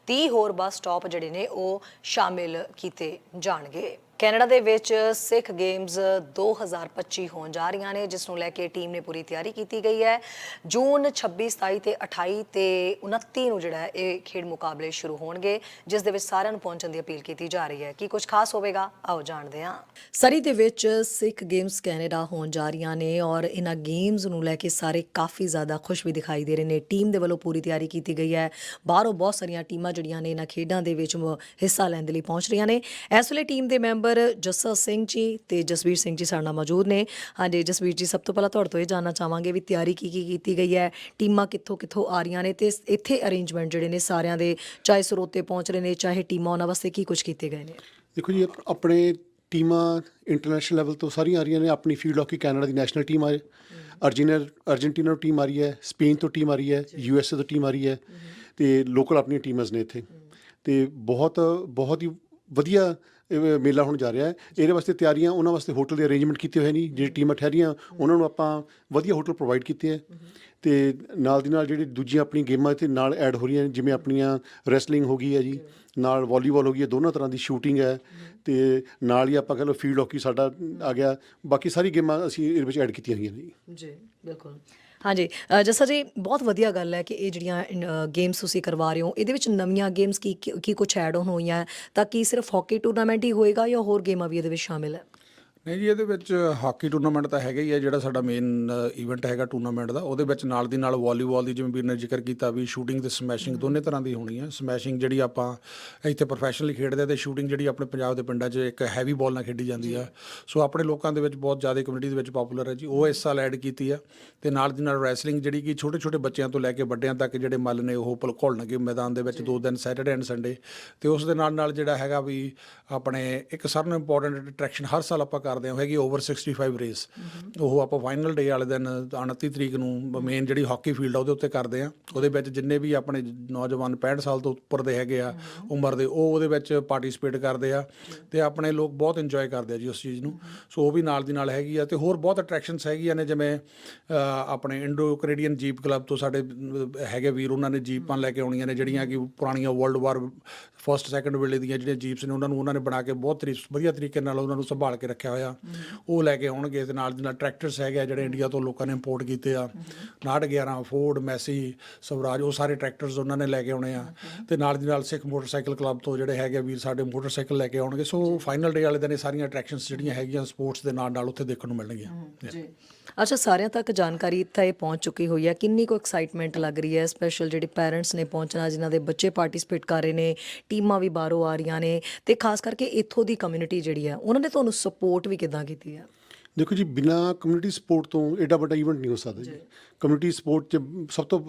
30 ਹੋਰ ਬੱਸ ਸਟਾਪ ਜਿਹੜੇ ਨੇ ਉਹ ਸ਼ਾਮਿਲ ਕੀਤੇ ਜਾਣਗੇ। ਕੈਨੇਡਾ ਦੇ ਵਿੱਚ ਸਿੱਖ ਗੇਮਸ 2025 ਹੋਣ ਜਾ ਰਹੀਆਂ ਨੇ, ਜਿਸ ਨੂੰ ਲੈ ਕੇ ਟੀਮ ਨੇ ਪੂਰੀ ਤਿਆਰੀ ਕੀਤੀ ਗਈ ਹੈ। ਜੂਨ 26 27 ਤੇ 28 ਤੇ 29 ਨੂੰ ਜਿਹੜਾ ਇਹ ਖੇਡ ਮੁਕਾਬਲੇ ਸ਼ੁਰੂ ਹੋਣਗੇ, ਜਿਸ ਦੇ ਵਿੱਚ ਸਾਰਿਆਂ ਨੂੰ ਪਹੁੰਚਣ ਦੀ ਅਪੀਲ ਕੀਤੀ ਜਾ ਰਹੀ ਹੈ। ਕੀ ਕੁਝ ਖਾਸ ਹੋਵੇਗਾ? ਆਓ ਜਾਣਦੇ ਹਾਂ। ਸਰੀ ਦੇ ਵਿੱਚ ਸਿੱਖ ਗੇਮਸ ਕੈਨੇਡਾ ਹੋਣ ਜਾ ਰਹੀਆਂ ਨੇ ਔਰ ਇਹਨਾਂ ਗੇਮਸ ਨੂੰ ਲੈ ਕੇ ਸਾਰੇ ਕਾਫੀ ਜ਼ਿਆਦਾ ਖੁਸ਼ ਵੀ ਦਿਖਾਈ ਦੇ ਰਹੇ ਨੇ। ਟੀਮ ਦੇ ਵੱਲੋਂ ਪੂਰੀ ਤਿਆਰੀ ਕੀਤੀ ਗਈ ਹੈ। ਬਾਹਰੋਂ ਬਹੁਤ ਸਾਰੀਆਂ ਟੀਮਾਂ ਜਿਹੜੀਆਂ ਨੇ ਇਹਨਾਂ ਖੇਡਾਂ ਦੇ ਵਿੱਚ ਹਿੱਸਾ ਲੈਣ ਦੇ ਲਈ ਪਹੁੰਚ ਰਹੀਆਂ ਨੇ। ਇਸ ਵੇਲੇ ਟੀਮ ਦੇ ਮੈਂਬਰ ਜੱਸਾ ਸਿੰਘ ਜੀ ਤੇ ਜਸਵੀਰ ਸਿੰਘ ਜੀ ਸਾਡੇ ਨਾਲ ਮੌਜੂਦ ਨੇ। ਹਾਂਜੀ, ਜਸਵੀਰ ਜੀ, ਸਭ ਤੋਂ ਪਹਿਲਾਂ ਤੁਹਾਡੇ ਤੋਂ ਇਹ ਜਾਨਣਾ ਚਾਹਾਂਗੇ ਵੀ ਤਿਆਰੀ ਕੀ ਕੀ ਕੀਤੀ ਗਈ ਹੈ, ਟੀਮਾਂ ਕਿੱਥੋਂ ਕਿੱਥੋਂ ਆ ਰਹੀਆਂ ਨੇ ਤੇ ਇੱਥੇ ਅਰੇਂਜਮੈਂਟ ਜਿਹੜੇ ਨੇ ਸਾਰਿਆਂ ਦੇ, ਚਾਹੇ ਸਰੋਤੇ ਪਹੁੰਚ ਰਹੇ ਨੇ, ਚਾਹੇ ਟੀਮਾਂ ਉਹਨਾਂ ਵਾਸਤੇ ਕੀ ਕੁਝ ਕੀਤੇ ਗਏ ਨੇ? ਦੇਖੋ ਜੀ ਆਪਣੇ ਟੀਮਾਂ ਇੰਟਰਨੈਸ਼ਨਲ ਲੈਵਲ ਤੋਂ ਸਾਰੀਆਂ ਆ ਰਹੀਆਂ ਨੇ, ਆਪਣੀ ਫੀਲਡ ਹਾਕੀ ਕੈਨੇਡਾ ਦੀ ਨੈਸ਼ਨਲ ਟੀਮ ਆ ਅਰਜਿਨਰ ਅਰਜنٹੀਨਾ ਤੋਂ ਟੀਮ ਆ ਰਹੀ ਹੈ, ਸਪੇਨ ਤੋਂ ਟੀਮ ਆ ਰਹੀ ਹੈ ਯੂ ਐਸ ਏ ਤੋਂ ਟੀਮ ਆ ਰਹੀ ਹੈ ਤੇ ਲੋਕਲ ਆਪਣੀਆਂ ਟੀਮਸ ਨੇ ਇੱਥੇ। ਤੇ ਬਹੁਤ ਬਹੁਤ ਹੀ ਵਧੀਆ ਇਹ ਮੇਲਾ ਹੋਣ ਜਾ ਰਿਹਾ ਹੈ। ਇਹਦੇ ਵਾਸਤੇ ਤਿਆਰੀਆਂ, ਉਹਨਾਂ ਵਾਸਤੇ ਹੋਟਲ ਦੇ ਅਰੇਂਜਮੈਂਟ ਕੀਤੇ ਹੋਏ ਨੇ, ਜਿਹੜੀ ਟੀਮਾਂ ਠਹਿਰੀਆਂ, ਉਹਨਾਂ ਨੂੰ ਆਪਾਂ ਵਧੀਆ ਹੋਟਲ ਪ੍ਰੋਵਾਈਡ ਕੀਤੇ ਹੈ। ਤੇ ਨਾਲ ਦੀ ਨਾਲ ਜਿਹੜੀ ਦੂਜੀਆਂ ਆਪਣੀਆਂ ਗੇਮਾਂ ਇੱਥੇ ਨਾਲ ਐਡ ਹੋ ਰਹੀਆਂ ਜਿਵੇਂ ਆਪਣੀਆਂ ਰੈਸਲਿੰਗ ਹੋ ਗਈ ਹੈ ਜੀ, ਨਾਲ ਵਾਲੀਬਾਲ ਹੋ ਗਈ ਹੈ, ਦੋਨਾਂ ਤਰ੍ਹਾਂ ਦੀ ਸ਼ੂਟਿੰਗ ਹੈ। ਤੇ ਨਾਲ ਹੀ ਆਪਾਂ ਕਹ ਲਓ ਫੀਲਡ ਹਾਕੀ ਸਾਡਾ ਆ ਗਿਆ, ਬਾਕੀ ਸਾਰੀ ਗੇਮਾਂ ਅਸੀਂ ਇਹਦੇ ਵਿੱਚ ਐਡ ਕੀਤੀਆਂ ਹੋਈਆਂ ਨੇ ਜੀ, ਬਿਲਕੁਲ। ਹਾਂਜੀ ਅ, ਜੱਸਾ ਜੀ ਬਹੁਤ ਵਧੀਆ ਗੱਲ ਹੈ ਕਿ ਇਹ ਜਿਹੜੀਆਂ ਗੇਮਸ ਤੁਸੀਂ ਕਰਵਾ ਰਹੇ ਹੋ ਇਹਦੇ ਵਿੱਚ ਨਵੀਆਂ ਗੇਮਸ ਕੀ ਕੀ- ਕੀ ਕੁਝ ਐਡ ਆਨ ਹੋਈਆਂ ਹੈ? ਤਾਂ ਕੀ ਸਿਰਫ ਹਾਕੀ ਟੂਰਨਾਮੈਂਟ ਹੀ ਹੋਏਗਾ ਜਾਂ ਹੋਰ ਗੇਮਾਂ ਵੀ ਇਹਦੇ ਵਿੱਚ ਸ਼ਾਮਿਲ ਹੈ ਨਹੀਂ ਜੀ ਇਹਦੇ ਵਿੱਚ ਹਾਕੀ ਟੂਰਨਾਮੈਂਟ ਤਾਂ ਹੈਗਾ ਹੀ ਹੈ ਜਿਹੜਾ ਸਾਡਾ ਮੇਨ ਇਵੈਂਟ ਹੈਗਾ ਟੂਰਨਾਮੈਂਟ ਦਾ। ਉਹਦੇ ਵਿੱਚ ਨਾਲ ਦੀ ਨਾਲ ਵਾਲੀਬਾਲ ਦੀ ਜਿਵੇਂ ਵੀਰ ਨੇ ਜ਼ਿਕਰ ਕੀਤਾ ਵੀ ਸ਼ੂਟਿੰਗ ਤੇ ਸਮੈਸ਼ਿੰਗ ਦੋਨੇ ਤਰ੍ਹਾਂ ਦੀ ਹੋਣੀ ਹੈ ਸਮੈਸ਼ਿੰਗ ਜਿਹੜੀ ਆਪਾਂ ਇੱਥੇ ਪ੍ਰੋਫੈਸ਼ਨਲੀ ਖੇਡਦੇ ਆ ਤੇ ਸ਼ੂਟਿੰਗ ਜਿਹੜੀ ਆਪਣੇ ਪੰਜਾਬ ਦੇ ਪਿੰਡਾਂ 'ਚ ਇੱਕ ਹੈਵੀ ਬਾਲ ਨਾਲ ਖੇਡੀ ਜਾਂਦੀ ਆ। ਸੋ ਆਪਣੇ ਲੋਕਾਂ ਦੇ ਵਿੱਚ ਬਹੁਤ ਜ਼ਿਆਦਾ ਕਮਿਊਨਿਟੀ ਦੇ ਵਿੱਚ ਪਪੂਲਰ ਹੈ ਜੀ। ਉਹ ਇਸ ਸਾਲ ਐਡ ਕੀਤੀ ਆ ਤੇ ਨਾਲ ਦੀ ਨਾਲ ਰੈਸਲਿੰਗ ਜਿਹੜੀ ਕਿ ਛੋਟੇ ਛੋਟੇ ਬੱਚਿਆਂ ਤੋਂ ਲੈ ਕੇ ਵੱਡਿਆਂ ਤੱਕ ਜਿਹੜੇ ਮੱਲ ਨੇ ਉਹ ਪਲ ਘੁਲਣਗੇ ਮੈਦਾਨ ਦੇ ਵਿੱਚ ਦੋ ਦਿਨ ਸੈਟਰਡੇ ਐਂਡ ਸੰਡੇ ਤੇ ਉਸ ਦੇ ਨਾਲ ਨਾਲ ਜਿਹੜਾ ਹੈਗਾ ਵੀ ਆਪਣੇ ਇੱਕ ਸਾਰਿਆਂ ਨੂੰ ਇੰਪੋਰਟੈਂਟ ਅਟਰੈਕਸ਼ਨ ਹਰ ਸਾਲ ਆਪਾਂ ਕਰਦੇ ਹਾਂ ਹੈਗੀ ਓਵਰ 65 ਰੇਸ ਉਹ ਆਪਾਂ ਫਾਈਨਲ ਡੇ ਵਾਲੇ ਦਿਨ 29 ਤਰੀਕ ਨੂੰ ਮੇਨ ਜਿਹੜੀ ਹਾਕੀ ਫੀਲਡ ਆ, ਉਹਦੇ ਉੱਤੇ ਕਰਦੇ ਆ ਉਹਦੇ ਵਿੱਚ ਜਿੰਨੇ ਵੀ ਆਪਣੇ ਨੌਜਵਾਨ 65 ਸਾਲ ਤੋਂ ਉੱਪਰ ਦੇ ਹੈਗੇ ਆ, ਉਮਰ ਦੇ, ਉਹ ਉਹਦੇ ਵਿੱਚ ਪਾਰਟਿਸਿਪੇਟ ਕਰਦੇ ਆ ਤੇ ਆਪਣੇ ਲੋਕ ਬਹੁਤ ਇੰਜੋਏ ਕਰਦੇ ਆ ਜੀ ਉਸ ਚੀਜ਼ ਨੂੰ। ਸੋ ਉਹ ਵੀ ਨਾਲ ਦੀ ਨਾਲ ਹੈਗੀ ਆ ਤੇ ਹੋਰ ਬਹੁਤ ਅਟਰੈਕਸ਼ਨਸ ਹੈਗੀਆਂ ਨੇ, ਜਿਵੇਂ ਆਪਣੇ ਇੰਡੋ ਕੈਨੇਡੀਅਨ ਜੀਪ ਕਲੱਬ ਤੋਂ ਸਾਡੇ ਹੈਗੇ ਵੀਰ, ਉਹਨਾਂ ਨੇ ਜੀਪਾਂ ਲੈ ਕੇ ਆਉਣੀਆਂ ਨੇ, ਜਿਹੜੀਆਂ ਕਿ ਪੁਰਾਣੀਆਂ ਵਰਲਡ ਵਾਰ ਫਸਟ ਸੈਕੰਡ ਵੇਲੇ ਦੀਆਂ ਜਿਹੜੀਆਂ ਜੀਪਸ ਨੇ, ਉਹਨਾਂ ਨੂੰ ਉਹਨਾਂ ਨੇ ਬਣਾ ਕੇ ਬਹੁਤ ਤਰੀ ਵਧੀਆ ਤਰੀਕੇ ਨਾਲ ਉਹਨਾਂ ਨੂੰ ਸੰਭਾਲ ਕੇ ਰੱਖਿਆ ਹੋਇਆ। ਉਹ ਲੈ ਕੇ ਆਉਣਗੇ ਤੇ ਨਾਲ ਦੀ ਨਾਲ ਟਰੈਕਟਰਸ ਹੈਗੇ ਆ ਜਿਹੜੇ ਇੰਡੀਆ ਤੋਂ ਲੋਕਾਂ ਨੇ ਇੰਪੋਰਟ ਕੀਤੇ ਆ। 911 ਫੋਰਡ ਮੈਸੀ ਸਵਰਾਜ ਉਹ ਸਾਰੇ ਟਰੈਕਟਰਸ ਉਹਨਾਂ ਨੇ ਲੈ ਕੇ ਆਉਣੇ ਆ। ਤੇ ਨਾਲ ਦੀ ਨਾਲ ਸਿੱਖ ਮੋਟਰਸਾਈਕਲ ਕਲੱਬ ਤੋਂ ਜਿਹੜੇ ਹੈਗੇ ਆ ਵੀਰ ਸਾਡੇ ਮੋਟਰਸਾਈਕਲ ਲੈ ਕੇ ਆਉਣਗੇ। ਸੋ ਫਾਈਨਲ ਡੇ ਵਾਲੇ ਦਿਨ ਇਹ ਸਾਰੀਆਂ ਅਟਰੈਕਸ਼ਨਸ ਜਿਹੜੀਆਂ ਹੈਗੀਆਂ ਸਪੋਰਟਸ ਦੇ ਨਾਲ ਨਾਲ ਉੱਥੇ ਦੇਖਣ ਨੂੰ ਮਿਲਣਗੀਆਂ। ਜੀ। ਅੱਛਾ ਸਾਰਿਆਂ ਤੱਕ ਜਾਣਕਾਰੀ ਇੱਥੇ ਪਹੁੰਚ ਚੁੱਕੀ ਹੋਈ ਹੈ। ਕਿੰਨੀ ਕੁ ਐਕਸਾਈਟਮੈਂਟ ਲੱਗ ਰਹੀ ਹੈ? ਸਪੈਸ਼ਲ ਜਿਹੜੇ ਪੈਰੈਂਟਸ ਨੇ ਪਹੁੰਚਣਾ ਜਿਨ੍ਹਾਂ ਦੇ ਬੱਚੇ ਪਾਰਟਿਸਿਪੇਟ ਕਰ ਰਹੇ ਨੇ ਟੀਮਾਂ ਵੀ ਬਾਹਰੋਂ ਆ ਰਹੀਆਂ ਨੇ ਤੇ ਖਾਸ ਕਰਕੇ ਇੱਥੋਂ ਦੀ ਕਮਿਊਨਿਟੀ ਜਿਹੜੀ ਹੈ ਉਹਨਾਂ ਨੇ ਤੁਹਾਨੂੰ ਸਪੋਰਟ ਵੀ ਕਿਦਾਂ ਕੀਤੀ ਹੈ? ਦੇਖੋ ਜੀ ਬਿਨਾ ਕਮਿਊਨਿਟੀ ਸਪੋਰਟ ਤੋਂ ਐਡਾ ਵੱਡਾ ਇਵੈਂਟ ਨਹੀਂ ਹੋ ਸਕਦਾ ਜੀ। ਕਮਿਊਨਿਟੀ ਸਪੋਰਟ ਚ ਸਭ ਤੋਂ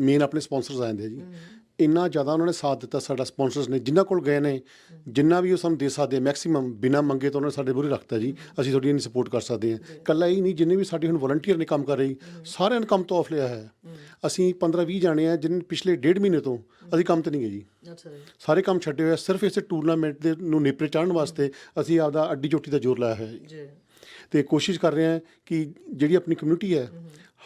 ਮੇਨ ਆਪਣੇ ਸਪਾਂਸਰਸ ਆ ਜਾਂਦੇ ਆ ਜੀ। ਇੰਨਾ ਜ਼ਿਆਦਾ ਉਹਨਾਂ ਨੇ ਸਾਥ ਦਿੱਤਾ ਸਾਡਾ ਸਪਾਂਸਰਸ ਨੇ ਜਿਨ੍ਹਾਂ ਕੋਲ ਗਏ ਨੇ ਜਿੰਨਾ ਵੀ ਉਹ ਸਾਨੂੰ ਦੇ ਸਕਦੇ ਮੈਕਸਿਮਮ ਬਿਨਾ ਮੰਗੇ ਤੋਂ ਉਹਨਾਂ ਨੇ ਸਾਡੇ ਮੂਹਰੇ ਰੱਖਤਾ ਜੀ ਅਸੀਂ ਤੁਹਾਡੀ ਇੰਨੀ ਸਪੋਰਟ ਕਰ ਸਕਦੇ ਹਾਂ ਕੱਲਾ ਹੀ ਨਹੀਂ ਜਿੰਨੇ ਵੀ ਸਾਡੇ ਹੁਣ ਵਲੰਟੀਅਰ ਨੇ ਕੰਮ ਕਰ ਰਹੀ ਸਾਰਿਆਂ ਨੇ ਕੰਮ ਤੋਂ ਆਫ ਲਿਆ ਹੈ। ਅਸੀਂ 15 20 ਜਾਣੇ ਆ ਜਿਨ੍ਹਾਂ ਪਿਛਲੇ ਡੇਢ ਮਹੀਨੇ ਤੋਂ ਅਸੀਂ ਕੰਮ ਤੇ ਨਹੀਂ ਗਏ ਜੀ। ਸਾਰੇ ਕੰਮ ਛੱਡੇ ਹੋਏ ਆ ਸਿਰਫ ਇਸੇ ਟੂਰਨਾਮੈਂਟ ਦੇ ਨੂੰ ਨੇਪਰੇ ਚਾੜਨ ਵਾਸਤੇ ਅਸੀਂ ਆਪਦਾ ਅੱਡੀ ਚੋਟੀ ਦਾ ਜ਼ੋਰ ਲਾਇਆ ਹੋਇਆ ਹੈ ਜੀ। ਜੀ। ਤੇ ਕੋਸ਼ਿਸ਼ ਕਰ ਰਹੇ ਹਾਂ ਕਿ ਜਿਹੜੀ ਆਪਣੀ ਕਮਿਊਨਿਟੀ ਹੈ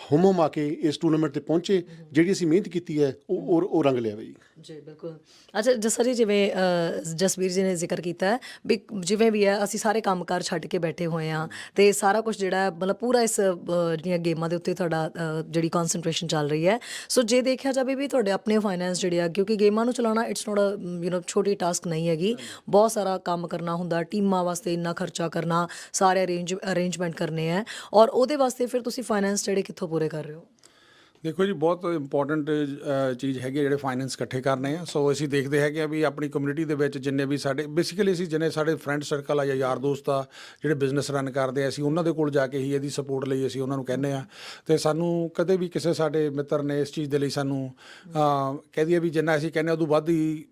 ਹੁਮ ਆ ਕੇ ਇਸ ਟੂਰਨਾਮੈਂਟ ਤੇ ਪਹੁੰਚੇ ਜਿਹੜੀ ਅਸੀਂ ਮਿਹਨਤ ਕੀਤੀ ਹੈ ਉਹ ਉਹ- ਰੰਗ ਲਿਆਵੇ ਜੀ ਜੀ ਬਿਲਕੁਲ। ਅੱਛਾ ਜਸਰ ਜੀ ਜਿਵੇਂ ਅ, ਜਸਵੀਰ ਜੀ ਨੇ ਜ਼ਿਕਰ ਕੀਤਾ ਹੈ ਵੀ ਜਿਵੇਂ ਵੀ ਹੈ ਅਸੀਂ ਸਾਰੇ ਕੰਮਕਾਰ ਛੱਡ ਕੇ ਬੈਠੇ ਹੋਏ ਆ ਤੇ ਸਾਰਾ ਕੁਝ ਜਿਹੜਾ ਮਤਲਬ ਪੂਰਾ ਇਸ ਜਿਹੜੀਆਂ ਗੇਮਾਂ ਦੇ ਉੱਤੇ ਤੁਹਾਡਾ ਜਿਹੜੀ ਕਨਸੈਂਟਰੇਸ਼ਨ ਚੱਲ ਰਹੀ ਹੈ। ਸੋ ਜੇ ਦੇਖਿਆ ਜਾਵੇ ਵੀ ਤੁਹਾਡੇ ਆਪਣੇ ਫਾਈਨੈਂਸ ਜਿਹੜੇ ਆ ਕਿਉਂਕਿ ਗੇਮਾਂ ਨੂੰ ਚਲਾਉਣਾ it's not a you know ਛੋਟੀ ਟਾਸਕ ਨਹੀਂ ਹੈਗੀ। ਬਹੁਤ ਸਾਰਾ ਕੰਮ ਕਰਨਾ ਹੁੰਦਾ ਟੀਮਾਂ ਵਾਸਤੇ ਇੰਨਾ ਖਰਚਾ ਕਰਨਾ ਸਾਰੇ ਅਰੇਂਜ ਅਰੇਂਜਮੈਂਟ ਕਰਨੇ ਆ ਔਰ ਉਹਦੇ ਵਾਸਤੇ ਫਿਰ ਤੁਸੀਂ ਫਾਈਨੈਂਸ ਜਿਹੜੇ ਕਿੱਥੋਂ ਪੂਰੇ ਕਰ ਰਹੇ ਹੋ। ਦੇਖੋ ਜੀ, ਬਹੁਤ ਇੰਪੋਰਟੈਂਟ ਚੀਜ਼ ਹੈਗੀ ਹੈ ਜਿਹੜੇ ਫਾਈਨੈਂਸ ਇਕੱਠੇ ਕਰਨੇ ਆ। ਸੋ ਅਸੀਂ ਦੇਖਦੇ ਹੈਗੇ ਆ ਵੀ ਆਪਣੀ ਕਮਿਊਨਿਟੀ ਦੇ ਵਿੱਚ ਜਿੰਨੇ ਵੀ ਸਾਡੇ ਬੇਸਿਕਲੀ ਅਸੀਂ ਜਿੰਨੇ ਸਾਡੇ ਫਰੈਂਡ ਸਰਕਲ ਆ ਜਾਂ ਯਾਰ ਦੋਸਤ ਆ, ਜਿਹੜੇ ਬਿਜ਼ਨਸ ਰਨ ਕਰਦੇ ਆ, ਅਸੀਂ ਉਹਨਾਂ ਦੇ ਕੋਲ ਜਾ ਕੇ ਹੀ ਇਹਦੀ ਸਪੋਰਟ ਲਈ ਅਸੀਂ ਉਹਨਾਂ ਨੂੰ ਕਹਿੰਦੇ ਆ। ਤੇ ਸਾਨੂੰ ਕਦੇ ਵੀ ਕਿਸੇ ਸਾਡੇ ਮਿੱਤਰ ਨੇ ਇਸ ਚੀਜ਼ ਦੇ ਲਈ ਸਾਨੂੰ ਕਹਿ ਦਈਏ ਵੀ ਜਿੰਨਾ ਅਸੀਂ ਕਹਿੰਦੇ ਆ, ਉਦੋਂ ਵੱਧ ਹੀ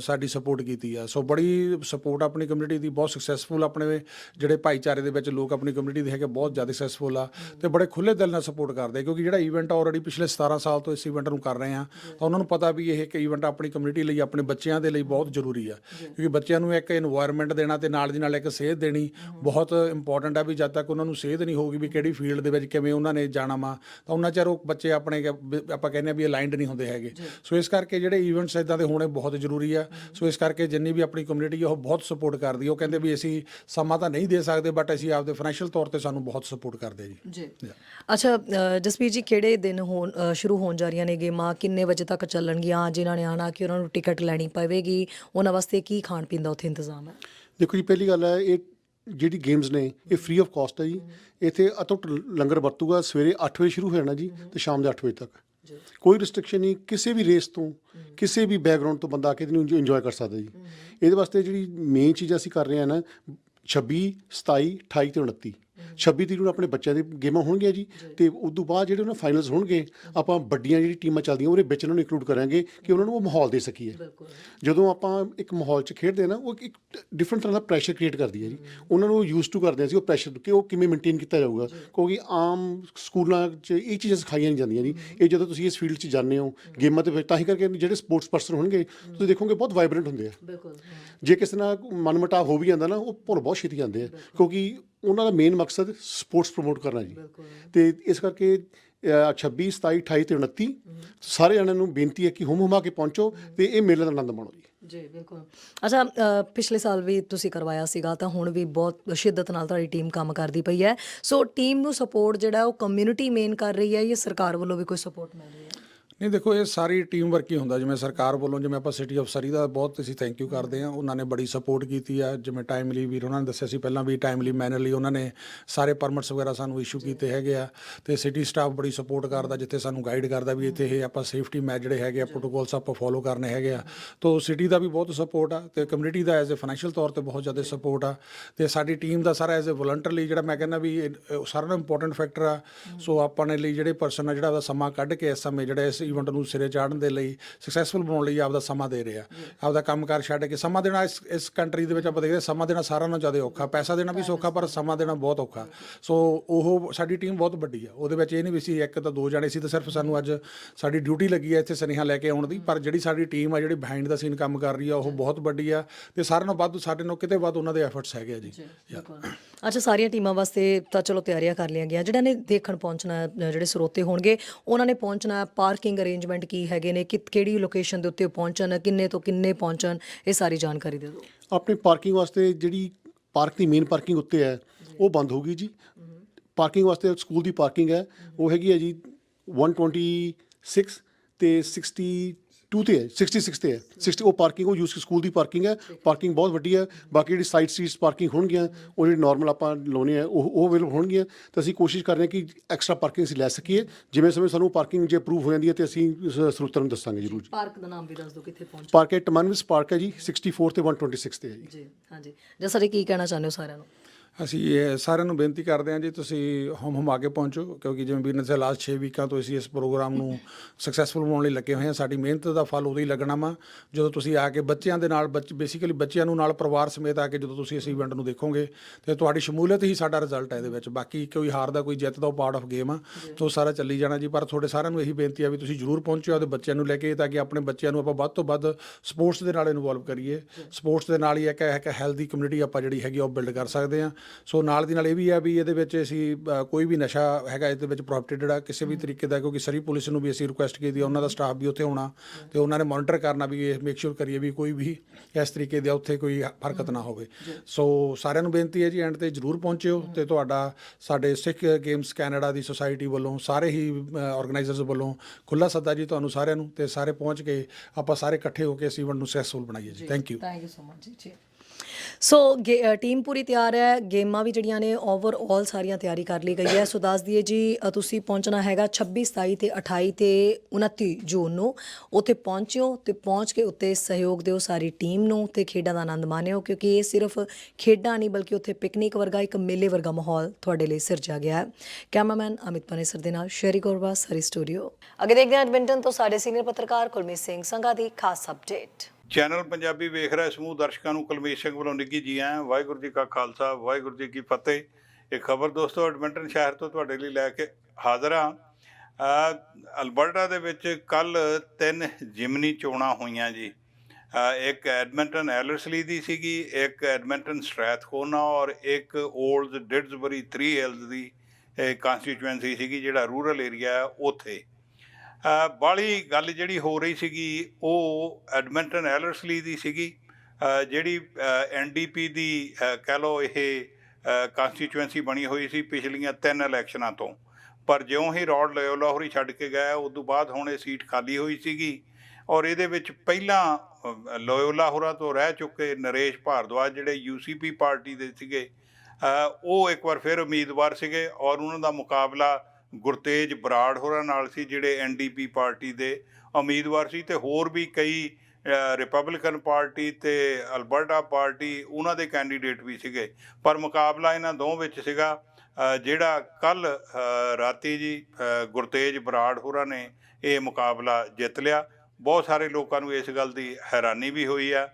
ਸਾਡੀ ਸਪੋਰਟ ਕੀਤੀ ਆ। ਸੋ ਬੜੀ ਸਪੋਰਟ ਆਪਣੀ ਕਮਿਊਨਿਟੀ ਦੀ, ਬਹੁਤ ਸਕਸੈਸਫੁਲ ਆਪਣੇ ਜਿਹੜੇ ਭਾਈਚਾਰੇ ਦੇ ਵਿੱਚ ਲੋਕ ਆਪਣੀ ਕਮਿਊਨਿਟੀ ਦੇ ਹੈਗੇ ਬਹੁਤ ਜ਼ਿਆਦਾ ਸਕਸੈਸਫੁਲ ਆ। ਤੇ ਬੜੇ ਖੁੱਲੇ ਦਿਲ ਨਾਲ ਸਪੋਰਟ ਕਰਦੇ ਕਿਉਂਕਿ ਜਿਹੜਾ ਇਵੈਂਟ ਆਲਰੇਡੀ ਪਿਛਲੇ 17 ਸਾਲ ਤੋਂ ਇਸ ਇਵੈਂਟ ਨੂੰ ਕਰ ਰਹੇ ਆ ਤਾਂ ਉਹਨਾਂ ਨੂੰ ਪਤਾ ਵੀ ਇਹ ਇੱਕ ਇਵੈਂਟ ਆਪਣੀ ਕਮਿਊਨਿਟੀ ਲਈ ਆਪਣੇ ਬੱਚਿਆਂ ਦੇ ਲਈ ਬਹੁਤ ਜ਼ਰੂਰੀ ਆ। ਕਿਉਂਕਿ ਬੱਚਿਆਂ ਨੂੰ ਇੱਕ ਇਨਵਾਇਰਨਮੈਂਟ ਦੇਣਾ ਤੇ ਨਾਲ ਦੀ ਨਾਲ ਇੱਕ ਸੇਧ ਦੇਣੀ ਬਹੁਤ ਇੰਪੋਰਟੈਂਟ ਆ ਵੀ ਜਦ ਤੱਕ ਉਹਨਾਂ ਨੂੰ ਸੇਧ ਨਹੀਂ ਹੋਊਗੀ ਵੀ ਕਿਹੜੀ ਫੀਲਡ ਦੇ ਵਿੱਚ ਕਿਵੇਂ ਉਹਨਾਂ ਨੇ ਜਾਣਾ ਵਾ ਤਾਂ ਉਹਨਾਂ ਚਿਰ ਉਹ ਬੱਚੇ ਆਪਣੇ ਆਪਾਂ ਕਹਿੰਦੇ ਆ ਵੀ ਅਲਾਈਨਡ ਨਹੀਂ ਹੁੰਦੇ ਹੈਗੇ। ਸੋ ਇਸ ਕਰਕੇ ਜਿਹੜੇ ਇਵੈਂਟਸ ਇਦਾਂ ਦੇ ਹੋਣੇ ਬਹੁਤ ਜ਼ਰੂਰੀ ਆ। ਸੋ ਇਸ ਕਰਕੇ ਜਿੰਨੀ ਵੀ ਆਪਣੀ ਕਮਿਊਨਿਟੀ ਆ ਉਹ ਬਹੁਤ ਸਪੋਰਟ ਕਰਦੀ ਆ। ਉਹ ਕਹਿੰਦੇ ਵੀ ਅਸੀਂ ਸਮਾਂ ਤਾਂ ਨਹੀਂ ਦੇ ਸਕਦੇ ਬਟ ਅਸੀਂ ਆਪਦੇ ਫਾਈਨੈਂਸ਼ੀਅਲ ਤੌਰ ਤੇ ਸਾਨੂੰ ਬਹੁਤ ਸਪੋਰਟ ਕਰਦੇ ਜੀ। ਜੀ। ਅੱਛਾ ਅ, ਜਸਵੀਰ ਜੀ ਕਿਹੜੇ ਦਿਨ ਹੋਣ ਸ਼ੁਰੂ ਹੋਣ ਜਾ ਰਹੀਆਂ ਨੇ ਗੇਮਾਂ ਕਿੰਨੇ ਵਜੇ ਤੱਕ ਚੱਲਣਗੀਆਂ ਜਿਨ੍ਹਾਂ ਨੇ ਆਣਾ ਕਿ ਉਹਨਾਂ ਨੂੰ ਟਿਕਟ ਲੈਣੀ ਪਵੇਗੀ ਉਹਨਾਂ ਵਾਸਤੇ ਕੀ ਖਾਣ ਪੀਣ ਦਾ ਉੱਥੇ ਇੰਤਜ਼ਾਮ ਹੈ? ਦੇਖੋ ਜੀ ਪਹਿਲੀ ਗੱਲ ਹੈ ਇਹ ਜਿਹੜੀ ਗੇਮਸ ਨੇ ਇਹ ਫ੍ਰੀ ਆਫ ਕਾਸਟ ਹੈ ਜੀ। ਇੱਥੇ ਅਤੁੱਟ ਲੰਗਰ ਵਰਤੂਗਾ ਸਵੇਰੇ 8 ਵਜੇ ਸ਼ੁਰੂ ਹੋ ਜਾਣਾ ਜੀ ਤੇ ਸ਼ਾਮ ਦੇ 8 ਵਜੇ ਤੱਕ। ਕੋਈ ਰਿਸਟ੍ਰਿਕਸ਼ਨ ਨਹੀਂ ਕਿਸੇ ਵੀ ਰੇਸ ਤੋਂ ਕਿਸੇ ਵੀ ਬੈਕਗ੍ਰਾਉਂਡ ਤੋਂ ਬੰਦਾ ਆ ਕੇ ਇਹਨੂੰ ਇੰਜੋਏ ਕਰ ਸਕਦਾ ਜੀ। ਇਹਦੇ ਵਾਸਤੇ ਜਿਹੜੀ ਮੇਨ ਚੀਜ਼ ਅਸੀਂ ਕਰ ਰਹੇ ਹਾਂ ਨਾ 26 27 28 ਤੇ 29 26 ਤਰੀਕ ਨੂੰ ਆਪਣੇ ਬੱਚਿਆਂ ਦੀ ਗੇਮਾਂ ਹੋਣਗੀਆਂ ਜੀ। ਤੇ ਉਸ ਤੋਂ ਬਾਅਦ ਜਿਹੜੇ ਉਹਨਾਂ ਫਾਈਨਲਸ ਹੋਣਗੇ ਆਪਾਂ ਵੱਡੀਆਂ ਜਿਹੜੀ ਟੀਮਾਂ ਚੱਲਦੀਆਂ ਉਹਦੇ ਵਿੱਚ ਉਹਨਾਂ ਨੂੰ ਇਨਕਲੂਡ ਕਰਾਂਗੇ ਕਿ ਉਹਨਾਂ ਨੂੰ ਉਹ ਮਾਹੌਲ ਦੇ ਸਕੀਏ। ਜਦੋਂ ਆਪਾਂ ਇੱਕ ਮਾਹੌਲ 'ਚ ਖੇਡਦੇ ਨਾ ਉਹ ਇੱਕ ਡਿਫਰੈਂਟ ਤਰ੍ਹਾਂ ਦਾ ਪ੍ਰੈਸ਼ਰ ਕ੍ਰੀਏਟ ਕਰਦੀ ਹੈ ਜੀ। ਉਹਨਾਂ ਨੂੰ ਯੂਜ਼ ਟੂ ਕਰਦੇ ਸੀ ਉਹ ਪ੍ਰੈਸ਼ਰ ਕਿ ਉਹ ਕਿਵੇਂ ਮੇਨਟੇਨ ਕੀਤਾ ਜਾਊਗਾ। ਕਿਉਂਕਿ ਆਮ ਸਕੂਲਾਂ 'ਚ ਇਹ ਚੀਜ਼ਾਂ ਸਿਖਾਈਆਂ ਨਹੀਂ ਜਾਂਦੀਆਂ ਜੀ। ਇਹ ਜਦੋਂ ਤੁਸੀਂ ਇਸ ਫੀਲਡ 'ਚ ਜਾਂਦੇ ਹੋ ਗੇਮਾਂ ਵਿੱਚ ਤਾਂ ਹੀ ਕਰਕੇ ਜਿਹੜੇ ਸਪੋਰਟਸ ਪਰਸਨ ਹੋਣਗੇ ਤੁਸੀਂ ਦੇਖੋਗੇ ਬਹੁਤ ਵਾਈਬ੍ਰੈਂਟ ਹੁੰਦੇ ਆ। ਬਿਲਕੁਲ ਜੇ ਕਿਸੇ ਨਾਲ ਮਨਮਟਾਵ ਹੋ ਵੀ ਜਾਂਦਾ ਨਾ ਉਹ ਭੁੱਲ ਬਹੁਤ ਛੇਤੀ ਜਾਂਦੇ ਆ। ਕਿਉਂਕਿ ਉਹਨਾਂ ਦਾ ਮੇਨ ਮਕਸਦ ਸਪੋਰਟਸ ਪ੍ਰਮੋਟ ਕਰਨਾ ਜੀ। ਤੇ ਇਸ ਕਰਕੇ ਅ, 26 27 28 ਤੇ 29 ਸਾਰੇ ਜਣਿਆਂ ਨੂੰ ਬੇਨਤੀ ਹੈ ਕਿ ਹੁਮ ਹੁਮਾ ਕੇ ਪਹੁੰਚੋ ਤੇ ਇਹ ਮੇਲੇ ਦਾ ਆਨੰਦ ਮਾਣੋ ਜੀ। ਜੀ ਬਿਲਕੁਲ। ਅੱਛਾ ਪਿਛਲੇ ਸਾਲ ਵੀ ਤੁਸੀਂ ਕਰਵਾਇਆ ਸੀਗਾ ਤਾਂ ਹੁਣ ਵੀ ਬਹੁਤ ਸ਼ਿੱਦਤ ਨਾਲ ਤੁਹਾਡੀ ਟੀਮ ਕੰਮ ਕਰਦੀ ਪਈ ਹੈ। ਸੋ ਟੀਮ ਨੂੰ ਸਪੋਰਟ ਜਿਹੜਾ ਉਹ ਕਮਿਊਨਿਟੀ ਮੇਨ ਕਰ ਰਹੀ ਹੈ ਜਾਂ ਸਰਕਾਰ ਵੱਲੋਂ ਵੀ ਕੋਈ ਸਪੋਰਟ ਮਿਲ ਰਹੀ ਹੈ? ਨਹੀਂ ਦੇਖੋ ਇਹ ਸਾਰੀ ਟੀਮ ਵਰਕ ਹੀ ਹੁੰਦਾ। ਜਿਵੇਂ ਸਰਕਾਰ ਵੱਲੋਂ ਜਿਵੇਂ ਆਪਾਂ ਸਿਟੀ ਆਫ ਸਰੀ ਦਾ ਬਹੁਤ ਅਸੀਂ ਥੈਂਕ ਯੂ ਕਰਦੇ ਹਾਂ। ਉਹਨਾਂ ਨੇ ਬੜੀ ਸਪੋਰਟ ਕੀਤੀ ਆ। ਜਿਵੇਂ ਟਾਈਮਲੀ ਵੀ ਉਹਨਾਂ ਨੇ ਦੱਸਿਆ ਸੀ ਪਹਿਲਾਂ ਵੀ ਟਾਈਮਲੀ ਮੈਨਰਲੀ ਉਹਨਾਂ ਨੇ ਸਾਰੇ ਪਰਮਿਟਸ ਵਗੈਰਾ ਸਾਨੂੰ ਇਸ਼ੂ ਕੀਤੇ ਹੈਗੇ ਆ। ਤੇ ਸਿਟੀ ਸਟਾਫ ਬੜੀ ਸਪੋਰਟ ਕਰਦਾ ਜਿੱਥੇ ਸਾਨੂੰ ਗਾਈਡ ਕਰਦਾ ਵੀ ਇੱਥੇ ਇਹ ਆਪਾਂ ਸੇਫਟੀ ਮੈਚ ਜਿਹੜੇ ਹੈਗੇ ਆ ਪ੍ਰੋਟੋਕੋਲਸ ਆਪਾਂ ਫੋਲੋ ਕਰਨੇ ਹੈਗੇ ਆ। ਤੋਂ ਸਿਟੀ ਦਾ ਵੀ ਬਹੁਤ ਸਪੋਰਟ ਆ ਤੇ ਕਮਿਊਨਿਟੀ ਦਾ ਐਜ਼ ਅ ਫਾਈਨੈਂਸ਼ੀਅਲ ਤੌਰ ਤੇ ਬਹੁਤ ਜ਼ਿਆਦਾ ਸਪੋਰਟ ਆ। ਤੇ ਸਾਡੀ ਟੀਮ ਦਾ ਸਾਰਾ ਐਜ਼ ਅ ਵਲੰਟਰਲੀ ਜਿਹੜਾ ਮੈਂ ਕਹਿੰਦਾ ਵੀ ਇਹ, ਸਾਰਿਆਂ ਨੂੰ ਇੰਪੋਰਟੈਂਟ ਫੈਕਟਰ ਆ। ਸੋ ਆਪਾਂ ਨੇ ਲਈ ਜਿਹੜੇ ਪਰਸਨ ਆ ਜਿਹੜਾ ਉਹਦਾ ਸਮਾਂ ਕੱਢ ਕੇ ਇਸ ਸਮੇਂ ਜਿਹੜਾ ਇਸ ਇਵੈਂਟ ਨੂੰ ਸਿਰੇ ਚਾੜਨ ਦੇ ਲਈ ਸਕਸੈਸਫੁਲ ਬਣਾਉਣ ਲਈ ਆਪਦਾ ਸਮਾਂ ਦੇ ਰਿਹਾ। ਆਪਦਾ ਕੰਮਕਾਰ ਛੱਡ ਕੇ ਸਮਾਂ ਦੇਣਾ ਇਸ ਇਸ ਕੰਟਰੀ ਦੇ ਵਿੱਚ ਆਪਾਂ ਦੇਖਦੇ ਸਮਾਂ ਦੇਣਾ ਸਾਰਿਆਂ ਨਾਲੋਂ ਜ਼ਿਆਦਾ ਔਖਾ। ਪੈਸਾ ਦੇਣਾ ਵੀ ਸੌਖਾ ਪਰ ਸਮਾਂ ਦੇਣਾ ਬਹੁਤ ਔਖਾ। ਸੋ ਉਹ ਸਾਡੀ ਟੀਮ ਬਹੁਤ ਵੱਡੀ ਆ। ਉਹਦੇ ਵਿੱਚ ਇਹ ਨਹੀਂ ਵੀ ਸੀ ਇੱਕ ਤਾਂ ਦੋ ਜਾਣੇ ਸੀ ਤਾਂ ਸਿਰਫ ਸਾਨੂੰ ਅੱਜ ਸਾਡੀ ਡਿਊਟੀ ਲੱਗੀ ਹੈ ਇੱਥੇ ਸੁਨੇਹਾ ਲੈ ਕੇ ਆਉਣ ਦੀ। ਪਰ ਜਿਹੜੀ ਸਾਡੀ ਟੀਮ ਆ ਜਿਹੜੀ ਬਿਹਾਈਂਡ ਦਾ ਸੀਨ ਕੰਮ ਕਰ ਰਹੀ ਆ ਉਹ ਬਹੁਤ ਵੱਡੀ ਆ ਤੇ ਸਾਰਿਆਂ ਨਾਲੋਂ ਵੱਧ ਸਾਡੇ ਨਾਲੋਂ ਕਿਤੇ ਵੱਧ ਉਹਨਾਂ ਦੇ ਐਫਰਟਸ ਹੈਗੇ ਆ ਜੀ। ਅੱਛਾ ਸਾਰੀਆਂ ਟੀਮਾਂ ਵਾਸਤੇ ਤਾਂ ਚਲੋ ਤਿਆਰੀਆਂ ਕਰ ਲਿਆ ਗਿਆ ਜਿਹੜਾ ਨੇ ਦੇਖਣ ਪਹੁੰਚਣਾ ਜਿਹੜੇ ਸਰੋਤੇ ਹੋਣਗੇ ਉਹਨਾਂ ਨੇ ਪਹੁੰਚਣਾ ਪਾਰਕਿੰਗ ਅਰੇਂਜਮੈਂਟ ਕੀ ਹੈਗੇ ਨੇ? ਕਿ ਕਿਹੜੀ ਲੋਕੇਸ਼ਨ ਦੇ ਉੱਤੇ ਪਹੁੰਚਣ? ਕਿੰਨੇ ਤੋਂ ਕਿੰਨੇ ਪਹੁੰਚਣ? ਇਹ ਸਾਰੀ ਜਾਣਕਾਰੀ ਦੇ ਦਿਓ। ਆਪਣੇ ਪਾਰਕਿੰਗ ਵਾਸਤੇ ਜਿਹੜੀ ਪਾਰਕ ਦੀ ਮੇਨ ਪਾਰਕਿੰਗ ਉੱਤੇ ਹੈ, ਉਹ ਬੰਦ ਹੋਊਗੀ ਜੀ। ਪਾਰਕਿੰਗ ਵਾਸਤੇ ਸਕੂਲ ਦੀ ਪਾਰਕਿੰਗ ਹੈ। ਉਹ ਹੈਗੀ ਹੈ ਜੀ 126 ਤੇ 62 ਤੇ ਹੈ 66 ਤੇ ਹੈ। 60 ਉਹ ਪਾਰਕਿੰਗ ਉਹ ਯੂਸ ਸਕੂਲ ਦੀ ਪਾਰਕਿੰਗ ਹੈ। ਪਾਰਕਿੰਗ ਬਹੁਤ ਵੱਡੀ ਹੈ। ਬਾਕੀ ਜਿਹੜੀ ਸਾਈਡ ਸੀਟਸ ਪਾਰਕਿੰਗ ਹੋਣਗੀਆਂ ਉਹ ਜਿਹੜੀ ਨਾਰਮਲ ਆਪਾਂ ਲਾਉਣੇ ਆ ਉਹ ਉਹ ਅਵੇਲੇਬਲ ਹੋਣਗੀਆਂ। ਤਾਂ ਅਸੀਂ ਕੋਸ਼ਿਸ਼ ਕਰ ਰਹੇ ਹਾਂ ਕਿ ਐਕਸਟਰਾ ਪਾਰਕਿੰਗ ਅਸੀਂ ਲੈ ਸਕੀਏ। ਜਿਵੇਂ ਸਮੇਂ ਸਾਨੂੰ ਪਾਰਕਿੰਗ ਜੇ ਅਪਰੂਵ ਹੋ ਜਾਂਦੀ ਹੈ ਤੇ ਅਸੀਂ ਸਰੋਤਰ ਨੂੰ ਦੱਸਾਂਗੇ ਜ਼ਰੂਰ ਜੀ। ਪਾਰਕ ਦਾ ਨਾਮ ਵੀ ਦੱਸ ਦਿਓ ਕਿੱਥੇ ਪਹੁੰਚ? ਪਾਰਕ ਹੈ ਟਮਨਵਿਸ ਪਾਰਕ ਹੈ ਜੀ 64 ਤੇ 126 ਤੇ ਹੈ ਜੀ। ਜੀ ਹਾਂਜੀ। ਜਸ ਸਾਰੇ ਕੀ ਕਹਿਣਾ ਚਾਹੁੰਦੇ ਹੋ ਸਾਰਿਆਂ ਨੂੰ? ਅਸੀਂ ਇਹ ਸਾਰਿਆਂ ਨੂੰ ਬੇਨਤੀ ਕਰਦੇ ਹਾਂ ਜੀ ਤੁਸੀਂ ਹਮ ਹਮ ਆਗੇ ਪਹੁੰਚੋ ਕਿਉਂਕਿ ਜਿਵੇਂ ਵੀਰ ਨੇ ਦੱਸਿਆ ਲਾਸਟ 6 ਵੀਕਾਂ ਤੋਂ ਅਸੀਂ ਇਸ ਪ੍ਰੋਗਰਾਮ ਨੂੰ ਸਕਸੈਸਫੁਲ ਬਣਾਉਣ ਲਈ ਲੱਗੇ ਹੋਏ ਹਾਂ। ਸਾਡੀ ਮਿਹਨਤ ਦਾ ਫਲ ਉਦੋਂ ਹੀ ਲੱਗਣਾ ਵਾ ਜਦੋਂ ਤੁਸੀਂ ਆ ਕੇ ਬੱਚਿਆਂ ਦੇ ਨਾਲ ਬੇਸਿਕਲੀ ਬੱਚਿਆਂ ਨੂੰ ਨਾਲ ਪਰਿਵਾਰ ਸਮੇਤ ਆ ਕੇ ਜਦੋਂ ਤੁਸੀਂ ਇਸ ਇਵੈਂਟ ਨੂੰ ਦੇਖੋਗੇ ਤੇ ਤੁਹਾਡੀ ਸ਼ਮੂਲੀਅਤ ਹੀ ਸਾਡਾ ਰਿਜ਼ਲਟ ਹੈ ਇਹਦੇ ਵਿੱਚ। ਬਾਕੀ ਕੋਈ ਹਾਰ ਦਾ ਕੋਈ ਜਿੱਤ ਦਾ ਉਹ ਪਾਰਟ ਆਫ ਗੇਮ ਆ ਤੋਂ ਸਾਰਾ ਚੱਲੀ ਜਾਣਾ ਜੀ। ਪਰ ਤੁਹਾਡੇ ਸਾਰਿਆਂ ਨੂੰ ਇਹੀ ਬੇਨਤੀ ਆ ਵੀ ਤੁਸੀਂ ਜਰੂਰ ਪਹੁੰਚੋ ਆਪਦੇ ਬੱਚਿਆਂ ਨੂੰ ਲੈ ਕੇ ਤਾਂ ਕਿ ਆਪਣੇ ਬੱਚਿਆਂ ਨੂੰ ਆਪਾਂ ਵੱਧ ਤੋਂ ਵੱਧ ਸਪੋਰਟਸ ਦੇ ਨਾਲ ਇਨਵੋਲਵ ਕਰੀਏ। ਸਪੋਰਟਸ ਦੇ ਨਾਲ ਹੀ ਇੱਕ ਇੱਕ ਹੈਲਦੀ ਕਮਿਊਨਿਟੀ ਆਪਾਂ ਜਿਹੜੀ ਹੈਗੀ ਉਹ ਬਿਲਡ ਕਰ ਸਕਦੇ ਆ ਸੋ ਨਾਲ ਦੀ ਨਾਲ ਇਹ ਵੀ ਆ ਵੀ ਇਹਦੇ ਵਿੱਚ ਅਸੀਂ ਕੋਈ ਵੀ ਨਸ਼ਾ ਹੈਗਾ ਇਹਦੇ ਵਿੱਚ ਪ੍ਰੋਹਿਬਿਟਡ ਆ ਕਿਸੇ ਵੀ ਤਰੀਕੇ ਦਾ ਕਿਉਂਕਿ ਸਰੀ ਪੁਲਿਸ ਨੂੰ ਵੀ ਅਸੀਂ ਰਿਕੁਐਸਟ ਕੀਤੀ ਉਹਨਾਂ ਦਾ ਸਟਾਫ ਵੀ ਉੱਥੇ ਹੋਣਾ ਤੇ ਉਹਨਾਂ ਨੇ ਮੋਨੀਟਰ ਕਰਨਾ ਵੀ ਇਹ ਮੇਕ ਸ਼ੋਰ ਕਰੀਏ ਵੀ ਕੋਈ ਵੀ ਇਸ ਤਰੀਕੇ ਦਾ ਉੱਥੇ ਕੋਈ ਹਰਕਤ ਨਾ ਹੋਵੇ। ਸੋ ਸਾਰਿਆਂ ਨੂੰ ਬੇਨਤੀ ਹੈ ਜੀ ਐਂਡ ਤੇ ਜਰੂਰ ਪਹੁੰਚਿਓ ਤੇ ਤੁਹਾਡਾ ਸਾਡੇ ਸਿੱਖ ਗੇਮਸ ਕੈਨੇਡਾ ਦੀ ਸੁਸਾਇਟੀ ਵੱਲੋਂ ਸਾਰੇ ਹੀ ਆਰਗੇਨਾਈਜ਼ਰਸ ਵੱਲੋਂ ਖੁੱਲਾ ਸੱਦਾ ਜੀ ਤੁਹਾਨੂੰ ਸਾਰਿਆਂ ਨੂੰ ਤੇ ਸਾਰੇ ਪਹੁੰਚ ਕੇ ਆਪਾਂ ਸਾਰੇ ਇਕੱਠੇ ਹੋ ਕੇ ਇਸ ਇਵੈਂਟ ਨੂੰ ਸਕਸੈਸਫੁਲ ਬਣਾਈਏ ਜੀ। Thank you thank you so much ਜੀ। ਸੋ ਟੀਮ ਪੂਰੀ ਤਿਆਰ ਹੈ। ਗੇਮਾਂ ਵੀ ਜਿਹੜੀਆਂ ਨੇ ਓਵਰਆਲ ਸਾਰੀਆਂ ਤਿਆਰੀ ਕਰ ਲਈ ਗਈ ਹੈ। ਸੋ ਦੱਸ ਦਈਏ ਜੀ ਤੁਸੀਂ ਪਹੁੰਚਣਾ ਹੈਗਾ 26 27 ਤੇ 28 ਤੇ 29 ਜੂਨ ਨੂੰ। ਉੱਥੇ ਪਹੁੰਚਿਓ ਤੇ ਪਹੁੰਚ ਕੇ ਉੱਤੇ ਸਹਿਯੋਗ ਦਿਓ ਸਾਰੀ ਟੀਮ ਨੂੰ ਤੇ ਖੇਡਾਂ ਦਾ ਆਨੰਦ ਮਾਣਿਓ, ਕਿਉਂਕਿ ਇਹ ਸਿਰਫ ਖੇਡਾਂ ਨਹੀਂ, ਬਲਕਿ ਉੱਥੇ ਪਿਕਨਿਕ ਵਰਗਾ, ਇੱਕ ਮੇਲੇ ਵਰਗਾ ਮਾਹੌਲ ਤੁਹਾਡੇ ਲਈ ਸਿਰਜਿਆ ਗਿਆ ਹੈ। ਕੈਮਰਾਮੈਨ ਅਮਿਤ ਪਨੇਸਰ ਦੇ ਨਾਲ ਸ਼ੈਰੀ ਗੋਰਵਾ ਸਰੀ ਸਟੂਡੀਓ ਅੱਗੇ ਦੇਖਦੇ ਹਾਂ ਐਡਮਿੰਟਨ ਤੋਂ ਸਾਡੇ ਸੀਨੀਅਰ ਪੱਤਰਕਾਰ ਕੁਲਮੀਤ ਸਿੰਘ ਸੰਘਾ ਦੀ ਖਾਸ ਅਪਡੇਟ ਚੈਨਲ ਪੰਜਾਬੀ ਵੇਖ ਰਿਹਾ ਸਮੂਹ ਦਰਸ਼ਕਾਂ ਨੂੰ ਕੁਲਮੀਤ ਸਿੰਘ ਵੱਲੋਂ ਨਿੱਘੀ ਜੀ ਆਇਆਂ ਵਾਹਿਗੁਰੂ ਜੀ ਕਾ ਖਾਲਸਾ, ਵਾਹਿਗੁਰੂ ਜੀ ਕੀ ਫਤਿਹ। ਇਹ ਖਬਰ ਦੋਸਤੋ, ਐਡਮਿੰਟਨ ਸ਼ਹਿਰ ਤੋਂ ਤੁਹਾਡੇ ਲਈ ਲੈ ਕੇ ਹਾਜ਼ਰ ਹਾਂ। ਅਲਬਰਟਾ ਦੇ ਵਿੱਚ ਕੱਲ ਤਿੰਨ ਜਿਮਨੀ ਚੋਣਾਂ ਹੋਈਆਂ ਜੀ। ਇੱਕ ਐਡਮਿੰਟਨ ਐਲਰਸਲੀ ਦੀ ਸੀਗੀ, ਇੱਕ ਐਡਮਿੰਟਨ ਸਟ੍ਰੈਥਕੋਨਾ ਔਰ ਇੱਕ 올ਡ ਡਿਡਸਬਰੀ 3 ਹਿਲਸ ਦੀ ਕੰਸਟੀਚੁਐਂਸੀ ਸੀਗੀ ਜਿਹੜਾ ਰੂਰਲ ਏਰੀਆ ਹੈ ਉੱਥੇ। ਅ, ਗੱਲ ਜਿਹੜੀ ਹੋ ਰਹੀ ਸੀਗੀ ਉਹ ਐਡਮਿੰਟਨ ਐਲਰਸਲੀ ਦੀ ਸੀਗੀ ਅ, ਜਿਹੜੀ ਐਨਡੀਪੀ ਦੀ ਕਹਿ ਲਓ ਇਹ ਕੰਸਟੀਚੁਐਂਸੀ ਬਣੀ ਹੋਈ ਸੀ ਪਿਛਲੀਆਂ ਤਿੰਨ ਇਲੈਕਸ਼ਨਾਂ ਤੋਂ। ਪਰ ਜਿਉਂ ਹੀ ਰੌਡ ਲੋਇਓਲਾ ਹੋਰੀ ਛੱਡ ਕੇ ਗਿਆ ਉਸ ਤੋਂ ਬਾਅਦ ਹੁਣ ਇਹ ਸੀਟ ਖਾਲੀ ਹੋਈ ਸੀਗੀ। ਔਰ ਇਹਦੇ ਵਿੱਚ ਪਹਿਲਾਂ ਅ, ਲੋਇਓਲਾ ਹੋਰਾਂ ਤੋਂ ਰਹਿ ਚੁੱਕੇ ਨਰੇਸ਼ ਭਾਰਦਵਾਜ ਜਿਹੜੇ ਯੂਸੀਪੀ ਪਾਰਟੀ ਦੇ ਸੀਗੇ ਉਹ ਇੱਕ ਵਾਰ ਫਿਰ ਉਮੀਦਵਾਰ ਸੀਗੇ ਔਰ ਉਹਨਾਂ ਦਾ ਮੁਕਾਬਲਾ ਗੁਰਤੇਜ ਬਰਾੜ ਹੋਰਾਂ ਨਾਲ ਸੀ ਜਿਹੜੇ ਐਨਡੀਪੀ ਪਾਰਟੀ ਦੇ ਉਮੀਦਵਾਰ ਸੀ ਤੇ ਹੋਰ ਵੀ ਕਈ ਰਿਪਬਲਿਕਨ ਪਾਰਟੀ ਤੇ ਅਲਬਰਟਾ ਪਾਰਟੀ ਉਹਨਾਂ ਦੇ ਕੈਂਡੀਡੇਟ ਵੀ ਸੀਗੇ। ਪਰ ਮੁਕਾਬਲਾ ਇਹਨਾਂ ਦੋ ਵਿੱਚ ਸੀਗਾ ਜਿਹੜਾ ਕੱਲ ਰਾਤੀ ਜੀ ਗੁਰਤੇਜ ਬਰਾੜ ਹੋਰਾਂ ਨੇ ਇਹ ਮੁਕਾਬਲਾ ਜਿੱਤ ਲਿਆ। ਬਹੁਤ ਸਾਰੇ ਲੋਕਾਂ ਨੂੰ ਇਸ ਗੱਲ ਦੀ ਹੈਰਾਨੀ ਵੀ ਹੋਈ ਆ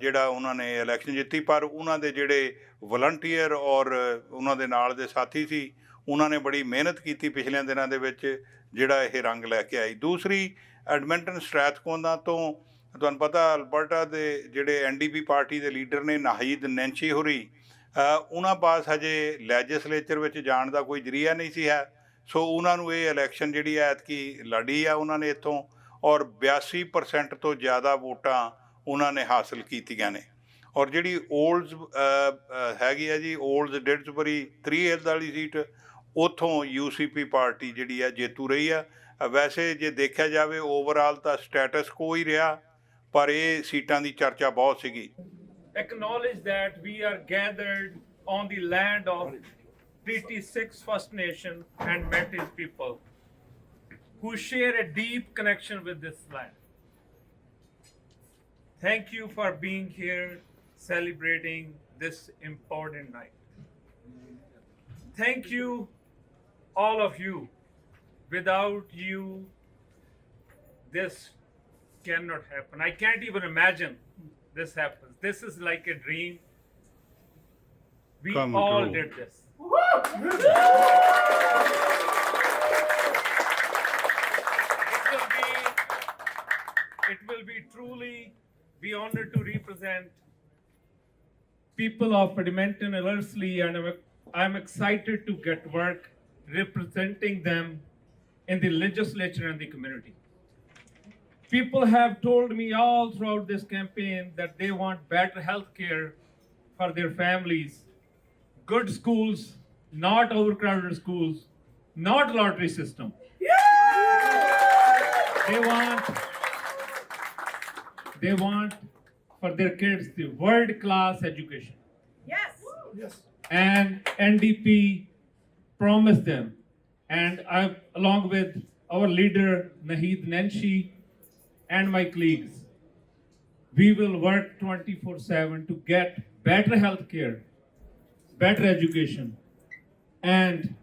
ਜਿਹੜਾ ਉਹਨਾਂ ਨੇ ਇਲੈਕਸ਼ਨ ਜਿੱਤੀ, ਪਰ ਉਹਨਾਂ ਦੇ ਜਿਹੜੇ ਵਲੰਟੀਅਰ ਔਰ ਉਹਨਾਂ ਦੇ ਨਾਲ ਦੇ ਸਾਥੀ ਸੀ ਉਹਨਾਂ ਨੇ ਬੜੀ ਮਿਹਨਤ ਕੀਤੀ ਪਿਛਲੇ ਦਿਨਾਂ ਦੇ ਵਿੱਚ, ਜਿਹੜਾ ਇਹ ਰੰਗ ਲੈ ਕੇ ਆਈ। ਦੂਸਰੀ, ਐਡਮਿੰਟਨ ਸਟ੍ਰੈਥਕੋਨਾ ਤੋਂ ਤੁਹਾਨੂੰ ਪਤਾ, ਅਲਬਰਟਾ ਦੇ ਜਿਹੜੇ ਐਨਡੀਪੀ ਪਾਰਟੀ ਦੇ ਲੀਡਰ ਨੇ, ਨਾਹੀਦ ਨੈਂਚੀ ਹੋਰੀ ਉਹਨਾਂ ਪਾਸ ਹਜੇ ਲੈਜਿਸਲੇਚਰ ਵਿੱਚ ਜਾਣ ਦਾ ਕੋਈ ਜਰੀਆ ਨਹੀਂ ਸੀ ਹੈ। ਸੋ ਉਹਨਾਂ ਨੂੰ ਇਹ ਇਲੈਕਸ਼ਨ ਜਿਹੜੀ ਐਤਕੀ ਲੜੀ ਆ ਉਹਨਾਂ ਨੇ ਇੱਥੋਂ ਔਰ 82% ਤੋਂ ਜ਼ਿਆਦਾ ਵੋਟਾਂ ਉਹਨਾਂ ਨੇ ਹਾਸਲ ਕੀਤੀਆਂ ਨੇ। ਔਰ ਜਿਹੜੀ 올ਡਸ ਹੈਗੀ ਆ ਜੀ 올ਡਸ ਡਿਡਸਬਰੀ 3 ਹਿਲਸ ਵਾਲੀ ਸੀਟ ਉਥੋਂ ਯੂਸੀਪੀ ਪਾਰਟੀ ਜਿਹੜੀ ਆ ਜੇਤੂ ਰਹੀ ਆ ਅ, ਵੈਸੇ ਜੇ ਦੇਖਿਆ ਜਾਵੇ ਓਵਰਆਲ ਤਾਂ ਸਟੇਟਸ ਕੋ ਹੀ ਰਿਹਾ ਪਰ ਇਹ ਸੀਟਾਂ ਦੀ ਚਰਚਾ ਬਹੁਤ ਸੀਗੀ acknowledge that we are gathered on the land of Treaty 6 First Nation and Metis people who share a deep connection with this land. Thank you for being here celebrating this important night. Thank you, all of you. Without you, this cannot happen. I can't even imagine this happens. This is like a dream. We Come all true. did this. It will be, it will be truly be honored to represent people of Edmonton, Ellerslie, and I'm, I'm excited to get work representing them in the legislature and the community. People have told me all throughout this campaign that they want better health care for their families, good schools, not overcrowded schools, not lottery system. They want they want for their kids the world class education. Yes. Yes. And NDP promised them. And I, along with our leader Nahid Nenshi and my colleagues, we will work 24 7 to get better health care, better education. And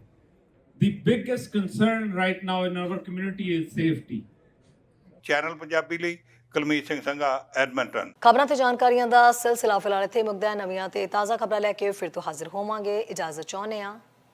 the biggest concern right now in our community is safety. Channel Punjabi ਲਈ Kulmeet Singh Sangha Edmonton ਖਬਰਾਂ ਤੇ ਜਾਣਕਾਰੀਆਂ ਦਾ ਸਿਲਸਿਲਾ ਫਿਲਹਾਲ ਇੱਥੇ ਮੁੱਕਦਾ ਹੈ ਨਵੀਆਂ ਤੇ ਤਾਜ਼ਾ ਖਬਰਾਂ ਲੈ ਕੇ ਫਿਰ ਤੋਂ ਹਾਜ਼ਰ ਹੋਵਾਂਗੇ ਇਜਾਜ਼ਤ ਚਾਹੁੰਦੇ ਹਾਂ